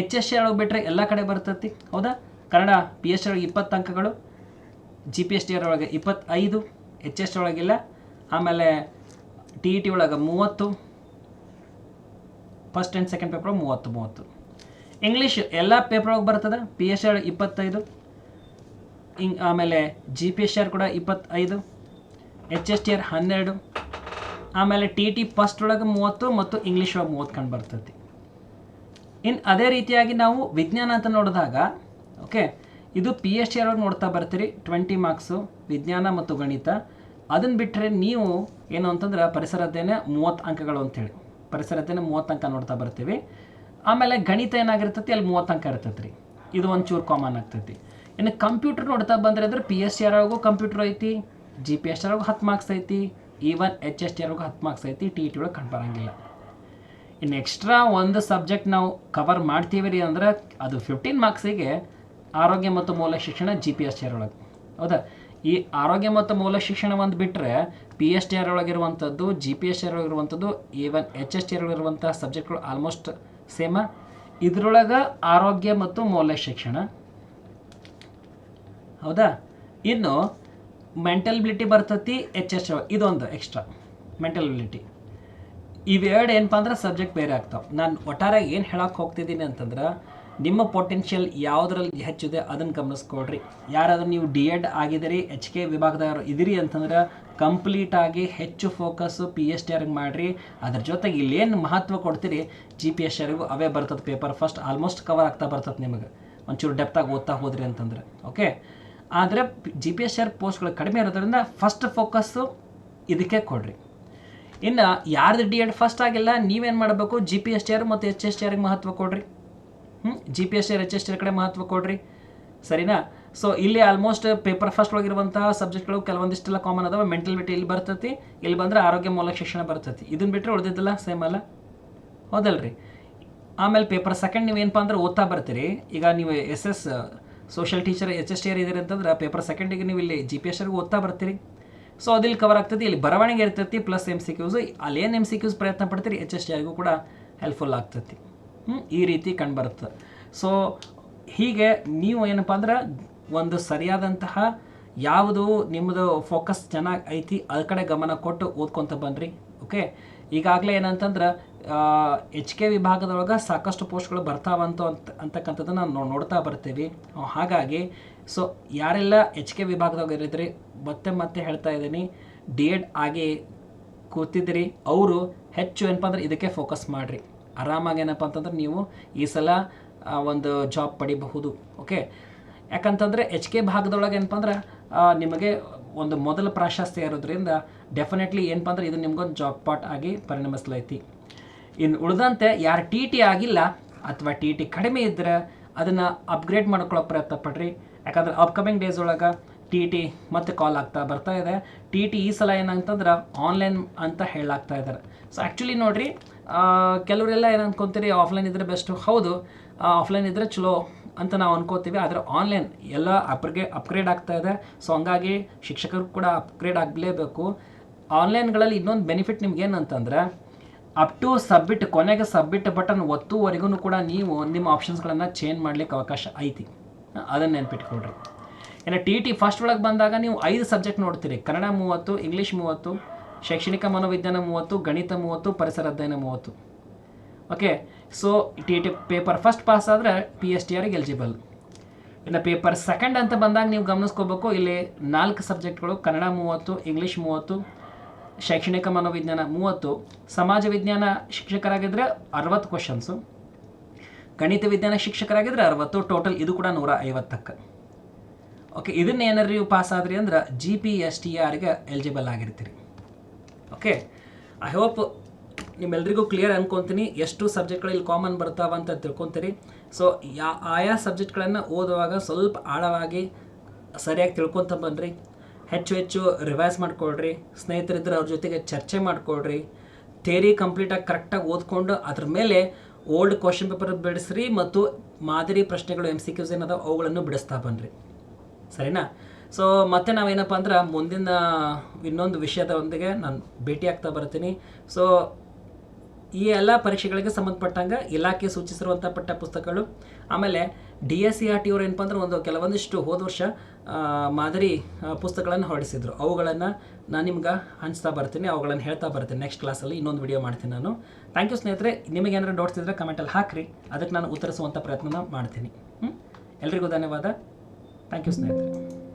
S1: ಎಚ್ ಎಸ್ ಸಿ ಒಳಗೆ ಬಿಟ್ಟರೆ ಎಲ್ಲ ಕಡೆ ಬರ್ತೈತಿ, ಹೌದಾ? ಕನ್ನಡ ಪಿ ಟಿ ಒಳಗೆ ಇಪ್ಪತ್ತು ಅಂಕಗಳು G P S T R ಒಳಗೆ ಇಪ್ಪತ್ತೈದು ಎಚ್ ಎಸ್ ಒಳಗಿಲ್ಲ ಆಮೇಲೆ ಟಿ ಇ ಟಿ ಒಳಗೆ ಮೂವತ್ತು ಫಸ್ಟ್ ಆ್ಯಂಡ್ ಸೆಕೆಂಡ್ ಪೇಪರ್ ಮೂವತ್ತು ಮೂವತ್ತು. ಇಂಗ್ಲೀಷ್ ಎಲ್ಲ ಪೇಪರ್ ಒಳಗೆ ಬರ್ತದೆ? ಪಿ ಎಸ್ ಆರ್ ಇಪ್ಪತ್ತೈದು. ಇಂಗ್ ಆಮೇಲೆ ಜಿ ಪಿ ಎಸ್ ಆರ್ ಕೂಡ ಇಪ್ಪತ್ತೈದು. ಎಚ್ ಎಸ್ ಟಿ ಆರ್ ಹನ್ನೆರಡು, ಆಮೇಲೆ ಟಿ ಟಿ ಫಸ್ಟ್ ಒಳಗೆ ಮೂವತ್ತು ಮತ್ತು ಇಂಗ್ಲೀಷ್ ಒಳಗೆ ಮೂವತ್ತು ಕಂಡು ಬರ್ತೈತಿ. ಇನ್ನು ಅದೇ ರೀತಿಯಾಗಿ ನಾವು ವಿಜ್ಞಾನ ಅಂತ ನೋಡಿದಾಗ ಓಕೆ ಇದು ಪಿ ಎಚ್ ಡಿ ಒಳಗೆ ನೋಡ್ತಾ ಬರ್ತೀರಿ ಟ್ವೆಂಟಿ ಮಾರ್ಕ್ಸು ವಿಜ್ಞಾನ ಮತ್ತು ಗಣಿತ. ಅದನ್ನು ಬಿಟ್ಟರೆ ನೀವು ಏನು ಅಂತಂದ್ರೆ ಪರಿಸರ ಅಧ್ಯಯನ ಮೂವತ್ತು ಅಂಕಗಳು ಅಂತೇಳಿ ಪರಿಸರ ಮೂವತ್ತು ಅಂಕ ನೋಡ್ತಾ ಬರ್ತೀವಿ. ಆಮೇಲೆ ಗಣಿತ ಏನಾಗಿರ್ತೈತಿ, ಅಲ್ಲಿ ಮೂವತ್ತು ಅಂಕ ಇರ್ತೈತಿ ರೀ ಇದು ಒಂಚೂರು ಕಾಮನ್ ಆಗ್ತೈತಿ. ಇನ್ನು ಕಂಪ್ಯೂಟರ್ ನೋಡ್ತಾ ಬಂದ್ರೆ ಅಂದ್ರೆ ಪಿ ಎಸ್ ಸಿ ಆರ್ ಒಳಗೂ ಕಂಪ್ಯೂಟರ್ ಐತಿ. ಜಿ ಪಿ ಎಸ್ ಟಿ ಒಳಗೆ ಹತ್ತು ಮಾರ್ಕ್ಸ್ ಐತಿ ಈವನ್ ಎಚ್ ಎಸ್ ಟಿ ಆರ್ಗೂ ಹತ್ತು ಮಾರ್ಕ್ಸ್ ಐತಿ ಟಿ ಟಿ ಒಳಗೆ ಕಂಡು ಬರೋಂಗಿಲ್ಲ ಇನ್ನು ಎಕ್ಸ್ಟ್ರಾ ಒಂದು ಸಬ್ಜೆಕ್ಟ್ ನಾವು ಕವರ್ ಮಾಡ್ತೀವಿ ರೀ ಅಂದ್ರೆ ಅದು ಫಿಫ್ಟೀನ್ ಮಾರ್ಕ್ಸಿಗೆ ಆರೋಗ್ಯ ಮತ್ತು ಮೂಲ ಶಿಕ್ಷಣ G P S T R ಒಳಗೆ. ಹೌದಾ? ಈ ಆರೋಗ್ಯ ಮತ್ತು ಮೂಲ ಶಿಕ್ಷಣ ಒಂದು ಬಿಟ್ಟರೆ P S T R ಒಳಗಿರುವಂಥದ್ದು G P S T R ಒಳಗಿರುವಂಥದ್ದು even H S T R ಒಳಗಿರುವಂಥ ಸಬ್ಜೆಕ್ಟ್ಗಳು ಆಲ್ಮೋಸ್ಟ್ ಸೇಮ ಇದರೊಳಗೆ ಆರೋಗ್ಯ ಮತ್ತು ಮೌಲ್ಯ ಶಿಕ್ಷಣ. ಹೌದಾ? ಇನ್ನು ಮೆಂಟಲ್ಬಿಲಿಟಿ ಬರ್ತತಿ ಎಚ್ ಎಸ್ ಇದೊಂದು ಎಕ್ಸ್ಟ್ರಾ ಮೆಂಟಲ್ಬಿಲಿಟಿ ಇವೆರಡು ಏನಪ್ಪ ಅಂದ್ರೆ ಸಬ್ಜೆಕ್ಟ್ ಬೇರೆ ಆಗ್ತಾವೆ. ನಾನು ಒಟ್ಟಾರೆ ಏನು ಹೇಳಕ್ಕೆ ಹೋಗ್ತಿದ್ದೀನಿ ಅಂತಂದ್ರೆ, ನಿಮ್ಮ ಪೊಟೆನ್ಷಿಯಲ್ ಯಾವುದ್ರಲ್ಲಿ ಹೆಚ್ಚಿದೆ ಅದನ್ನು ಗಮನಿಸ್ಕೊಳ್ರಿ. ಯಾರಾದರೂ ನೀವು ಡಿ ಎಡ್ ಆಗಿದ್ದೀರಿ ಎಚ್ ಕೆ ವಿಭಾಗದವರು ಇದ್ದೀರಿ ಅಂತಂದ್ರೆ ಕಂಪ್ಲೀಟಾಗಿ ಹೆಚ್ಚು ಫೋಕಸ್ಸು ಪಿ ಎಚ್ ಡಿ ಆರ್ಗೆ ಮಾಡಿರಿ. ಅದ್ರ ಜೊತೆಗೆ ಇಲ್ಲೇನು ಮಹತ್ವ ಕೊಡ್ತೀರಿ ಜಿ ಪಿ ಎಸ್ ಆರ್ಗೂ ಅವೇ ಬರ್ತದೆ ಪೇಪರ್ ಫಸ್ಟ್ ಆಲ್ಮೋಸ್ಟ್ ಕವರ್ ಆಗ್ತಾ ಬರ್ತದೆ ನಿಮಗೆ. ಒಂಚೂರು ಡೆಪ್ತಾಗಿ ಓದ್ತಾ ಹೋದ್ರಿ ಅಂತಂದ್ರೆ ಓಕೆ ಆದರೆ ಜಿ ಪಿ ಎಸ್ ಆರ್ ಪೋಸ್ಟ್ಗಳು ಕಡಿಮೆ ಇರೋದ್ರಿಂದ ಫಸ್ಟ್ ಫೋಕಸ್ಸು ಇದಕ್ಕೆ ಕೊಡ್ರಿ. ಇನ್ನು ಯಾರ್ದು ಡಿ ಎಡ್ ಫಸ್ಟ್ ಆಗಿಲ್ಲ, ನೀವೇನು ಮಾಡಬೇಕು? G P S T R ಮತ್ತು ಎಚ್ ಎಸ್ ಟಿ ಮಹತ್ವ ಕೊಡ್ರಿ. ಹ್ಞೂ G P S T H S R ಕಡೆ ಮಹತ್ವ ಕೊಡ್ರಿ. ಸರಿನಾ? ಸೊ ಇಲ್ಲಿ ಆಲ್ಮೋಸ್ಟ್ ಪೇಪರ್ ಫಸ್ಟ್ ಒಳಗಿರುವಂತಹ ಸಬ್ಜೆಕ್ಟ್ಗಳು ಕೆಲವೊಂದಿಷ್ಟೆಲ್ಲ ಕಾಮನ್ ಅದಾವೆ. ಮೆಂಟಲಿಟಿ ಇಲ್ಲಿ ಬರ್ತೈತಿ, ಇಲ್ಲಿ ಬಂದರೆ ಆರೋಗ್ಯ ಮೂಲ ಶಿಕ್ಷಣ ಬರ್ತೈತಿ. ಇದನ್ನ ಬಿಟ್ಟರೆ ಉಳಿದಿದ್ದಲ್ಲ ಸೇಮ್ ಅಲ್ಲ? ಹೌದಲ್ರಿ. ಆಮೇಲೆ ಪೇಪರ್ ಸೆಕೆಂಡ್ ನೀವು ಏನಪ್ಪ ಅಂದ್ರೆ ಓದ್ತಾ ಬರ್ತೀರಿ. ಈಗ ನೀವು S S social teacher H S T R ಇದ್ದೀರಿ ಅಂತಂದ್ರೆ ಪೇಪರ್ ಸೆಕೆಂಡಿಗೆ ನೀವು ಇಲ್ಲಿ ಜಿ ಪಿ ಎಸ್ ಆರ್ಗೆ ಓದ್ತಾ ಬರ್ತೀರಿ. ಸೊ ಅದಿಲ್ಲಿ ಕವರ್ ಆಗ್ತದೆ, ಇಲ್ಲಿ ಬರವಣಿಗೆ ಇರ್ತೈತಿ ಪ್ಲಸ್ ಎಂ ಸಿ ಕ್ಯೂಸ್ ಅಲ್ಲೇನು ಎಂ ಸಿ ಕ್ಯೂಸ್ ಪ್ರಯತ್ನ ಪಡ್ತೀರಿ ಎಚ್ ಎಸ್ ಟಿ ಆರ್ಗೂ ಕೂಡ ಹೆಲ್ಪ್ಫುಲ್ ಆಗ್ತೈತಿ. ಈ ರೀತಿ ಕಂಡುಬರುತ್ತೆ ಸೊ ಹೀಗೆ ನೀವು ಏನಪ್ಪ ಅಂದ್ರೆ ಒಂದು ಸರಿಯಾದಂತಹ ಯಾವುದು ನಿಮ್ಮದು ಫೋಕಸ್ ಚೆನ್ನಾಗಿ ಐತಿ ಅದ ಕಡೆ ಗಮನ ಕೊಟ್ಟು ಓದ್ಕೊತ ಬನ್ನಿರಿ ಓಕೆ ಈಗಾಗಲೇ ಏನಂತಂದ್ರೆ ಎಚ್ ಕೆ ವಿಭಾಗದೊಳಗೆ ಸಾಕಷ್ಟು ಪೋಸ್ಟ್ಗಳು ಬರ್ತಾವಂತ ಅಂತ ಅಂತಕ್ಕಂಥದ್ದನ್ನು ನಾವು ನೋಡ್ತಾ ಬರ್ತೀವಿ. ಹಾಗಾಗಿ, ಸೊ, ಯಾರೆಲ್ಲ ಎಚ್ ಕೆ ವಿಭಾಗದಾಗ ಇರಿದ್ರಿ, ಮತ್ತೆ ಮತ್ತೆ ಹೇಳ್ತಾ ಇದ್ದೀನಿ. ಡಿ ಎಡ್ ಆಗಿ ಕೂತಿದ್ರಿ ಅವರು ಹೆಚ್ಚು ಏನಪ್ಪ ಅಂದ್ರೆ ಇದಕ್ಕೆ ಫೋಕಸ್ ಮಾಡಿರಿ. ಆರಾಮಾಗಿ ಏನಪ್ಪ ಅಂತಂದ್ರೆ ನೀವು ಈ ಸಲ ಒಂದು ಜಾಬ್ ಪಡಿಬಹುದು ಓಕೆ ಯಾಕಂತಂದರೆ ಎಚ್ ಕೆ ಭಾಗದೊಳಗೆ ಏನಪ್ಪ ಅಂದ್ರೆ ನಿಮಗೆ ಒಂದು ಮೊದಲ ಪ್ರಾಶಸ್ತ್ಯ ಇರೋದ್ರಿಂದ ಡೆಫಿನೆಟ್ಲಿ ಏನಪ್ಪ ಅಂದ್ರೆ ಇದು ನಿಮ್ಗೊಂದು ಜಾಬ್ ಪಾಟ್ ಆಗಿ ಪರಿಣಮಿಸ್ಲೈತಿ. ಇನ್ನು ಉಳಿದಂತೆ ಯಾರು ಟಿ ಟಿ ಆಗಿಲ್ಲ ಅಥವಾ ಟಿ ಟಿ ಕಡಿಮೆ ಇದ್ದರೆ ಅದನ್ನು ಅಪ್ಗ್ರೇಡ್ ಮಾಡ್ಕೊಳ್ಳೋಕೆ ಪ್ರಯತ್ನ ಪಡ್ರಿ. ಯಾಕಂದ್ರೆ ಅಪ್ಕಮಿಂಗ್ ಡೇಸ್ ಒಳಗೆ ಟಿ ಟಿ ಮತ್ತೆ ಕಾಲ್ ಆಗ್ತಾ ಬರ್ತಾ ಇದೆ. ಟಿ ಟಿ ಈ ಸಲ ಏನಂತಂದ್ರೆ ಆನ್ಲೈನ್ ಅಂತ ಹೇಳಾಗ್ತಾ ಇದ್ದಾರೆ ಸೊ ಆ್ಯಕ್ಚುಲಿ ನೋಡಿರಿ ಕೆಲವರೆಲ್ಲ ಏನು ಆಫ್ಲೈನ್ ಇದ್ದರೆ ಬೆಸ್ಟು ಹೌದು ಆಫ್ಲೈನ್ ಇದ್ದರೆ ಚಲೋ. ಅಂತ ನಾವು ಅನ್ಕೋತೀವಿ. ಆದರೆ ಆನ್ಲೈನ್ ಎಲ್ಲ ಅಪ್ಗ್ರೇ ಅಪ್ಗ್ರೇಡ್ ಆಗ್ತಾ ಇದೆ. ಸೊ ಹಂಗಾಗಿ ಶಿಕ್ಷಕರು ಕೂಡ ಅಪ್ಗ್ರೇಡ್ ಆಗಲೇಬೇಕು. ಆನ್ಲೈನ್ಗಳಲ್ಲಿ ಇನ್ನೊಂದು ಬೆನಿಫಿಟ್ ನಿಮ್ಗೆ ಅಂತಂದ್ರೆ ಅಪ್ ಟು ಸಬ್ಮಿಟ್ ಕೊನೆಗೆ ಸಬ್ಮಿಟ್ ಬಟನ್ ಒತ್ತುವರೆಗೂ ಕೂಡ ನೀವು ನಿಮ್ಮ ಆಪ್ಷನ್ಸ್ಗಳನ್ನು ಚೇಂಜ್ ಮಾಡ್ಲಿಕ್ಕೆ ಅವಕಾಶ ಐತಿ. ಅದನ್ನು ನೆನ್ಪಿಟ್ಕೊಳ್ರಿ. ಇನ್ನು ಟಿ ಟಿ ಫಸ್ಟ್ ಒಳಗೆ ಬಂದಾಗ ನೀವು ಐದು ಸಬ್ಜೆಕ್ಟ್ ನೋಡ್ತೀರಿ. ಕನ್ನಡ ಮೂವತ್ತು ಇಂಗ್ಲೀಷ್ ಮೂವತ್ತು, ಶೈಕ್ಷಣಿಕ ಮನೋವಿಜ್ಞಾನ ಮೂವತ್ತು, ಗಣಿತ ಮೂವತ್ತು, ಪರಿಸರ ಅಧ್ಯಯನ ಮೂವತ್ತು. Okay so T T paper first pass ಆದರೆ ಪಿ ಎಸ್ ಟಿ ಆರ್ಗೆ ಎಲಿಜಿಬಲ್ ಇನ್ನು ಪೇಪರ್ ಸೆಕೆಂಡ್ ಅಂತ ಬಂದಾಗ ನೀವು ಗಮನಿಸ್ಕೋಬೇಕು, ಇಲ್ಲಿ ನಾಲ್ಕು ಸಬ್ಜೆಕ್ಟ್ಗಳು ಕನ್ನಡ ಮೂವತ್ತು ಇಂಗ್ಲೀಷ್ ಮೂವತ್ತು, ಶೈಕ್ಷಣಿಕ ಮನೋವಿಜ್ಞಾನ ಮೂವತ್ತು, ಸಮಾಜ ವಿಜ್ಞಾನ ಶಿಕ್ಷಕರಾಗಿದ್ದರೆ ಅರವತ್ತು ಕ್ವಶನ್ಸು ಗಣಿತ ವಿಜ್ಞಾನ ಶಿಕ್ಷಕರಾಗಿದ್ದರೆ ಅರವತ್ತು ಟೋಟಲ್ ಇದು ಕೂಡ ನೂರ ಐವತ್ತಕ್ಕೆ. ಓಕೆ ಇದನ್ನ ಏನಾರು ನೀವು ಪಾಸ್ ಆದ್ರಿ ಅಂದ್ರೆ ಜಿ ಪಿ ಎಸ್ ಟಿ ಆರ್ಗೆ ಎಲಿಜಿಬಲ್ ಆಗಿರ್ತೀರಿ. ಓಕೆ ಐ ಹೋಪ್ ನಿಮ್ಮೆಲ್ರಿಗೂ ಕ್ಲಿಯರ್ ಅನ್ಕೊತೀನಿ ಎಷ್ಟು ಸಬ್ಜೆಕ್ಟ್ಗಳು ಇಲ್ಲಿ ಕಾಮನ್ ಬರ್ತಾವ ಅಂತ ತಿಳ್ಕೊತೀರಿ. ಸೊ ಯಾ, ಆಯಾ ಸಬ್ಜೆಕ್ಟ್ಗಳನ್ನು ಓದುವಾಗ ಸ್ವಲ್ಪ ಆಳವಾಗಿ ಸರಿಯಾಗಿ ತಿಳ್ಕೊತ ಬನ್ನಿರಿ ಹೆಚ್ಚು ಹೆಚ್ಚು ರಿವೈಸ್ ಮಾಡ್ಕೊಳ್ರಿ. ಸ್ನೇಹಿತರಿದ್ದರೆ ಅವ್ರ ಜೊತೆಗೆ ಚರ್ಚೆ ಮಾಡ್ಕೊಳ್ರಿ. ಥೇರಿ ಕಂಪ್ಲೀಟಾಗಿ ಕರೆಕ್ಟಾಗಿ ಓದ್ಕೊಂಡು ಅದ್ರ ಮೇಲೆ ಓಲ್ಡ್ ಕ್ವಶನ್ ಪೇಪರ್ ಬಿಡಿಸ್ರಿ ಮತ್ತು ಮಾದರಿ ಪ್ರಶ್ನೆಗಳು ಎಂ ಸಿ ಕ್ಯೂಸ್ ಏನದಾವ ಅವುಗಳನ್ನು ಬಿಡಿಸ್ತಾ ಬನ್ನಿರಿ ಸರಿನಾ? ಸೊ ಮತ್ತೆ ನಾವೇನಪ್ಪ ಅಂದ್ರೆ ಮುಂದಿನ ಇನ್ನೊಂದು ವಿಷಯದೊಂದಿಗೆ ನಾನು ಭೇಟಿ ಆಗ್ತಾ ಬರ್ತೀನಿ. ಸೊ ಈ ಎಲ್ಲ ಪರೀಕ್ಷೆಗಳಿಗೆ ಸಂಬಂಧಪಟ್ಟಂಗೆ ಇಲಾಖೆ ಸೂಚಿಸಿರುವಂಥ ಪಠ್ಯ ಪುಸ್ತಕಗಳು, ಆಮೇಲೆ D S C R T ಅವ್ರು ಏನಪ್ಪ ಅಂದ್ರೆ ಒಂದು ಕೆಲವೊಂದಿಷ್ಟು ಹೋದ ವರ್ಷ ಮಾದರಿ ಪುಸ್ತಕಗಳನ್ನು ಹೊರಡಿಸಿದ್ರು. ಅವುಗಳನ್ನು ನಾನು ನಿಮ್ಗೆ ಹಂಚ್ತಾ ಬರ್ತೀನಿ, ಅವುಗಳನ್ನು ಹೇಳ್ತಾ ಬರ್ತೀನಿ. ನೆಕ್ಸ್ಟ್ ಕ್ಲಾಸಲ್ಲಿ ಇನ್ನೊಂದು ವಿಡಿಯೋ ಮಾಡ್ತೀನಿ ನಾನು. ಥ್ಯಾಂಕ್ ಯು ಸ್ನೇಹಿತರೆ. ನಿಮಗೆ ಏನಾದರೂ ಡೌಟ್ಸ್ ಇದ್ದರೆ ಕಮೆಂಟಲ್ಲಿ ಹಾಕಿರಿ. ಅದಕ್ಕೆ ನಾನು ಉತ್ತರಿಸುವಂಥ ಪ್ರಯತ್ನ ಮಾಡ್ತೀನಿ. ಹ್ಞೂ ಎಲ್ರಿಗೂ ಧನ್ಯವಾದ. ಥ್ಯಾಂಕ್ ಯು ಸ್ನೇಹಿತರೆ.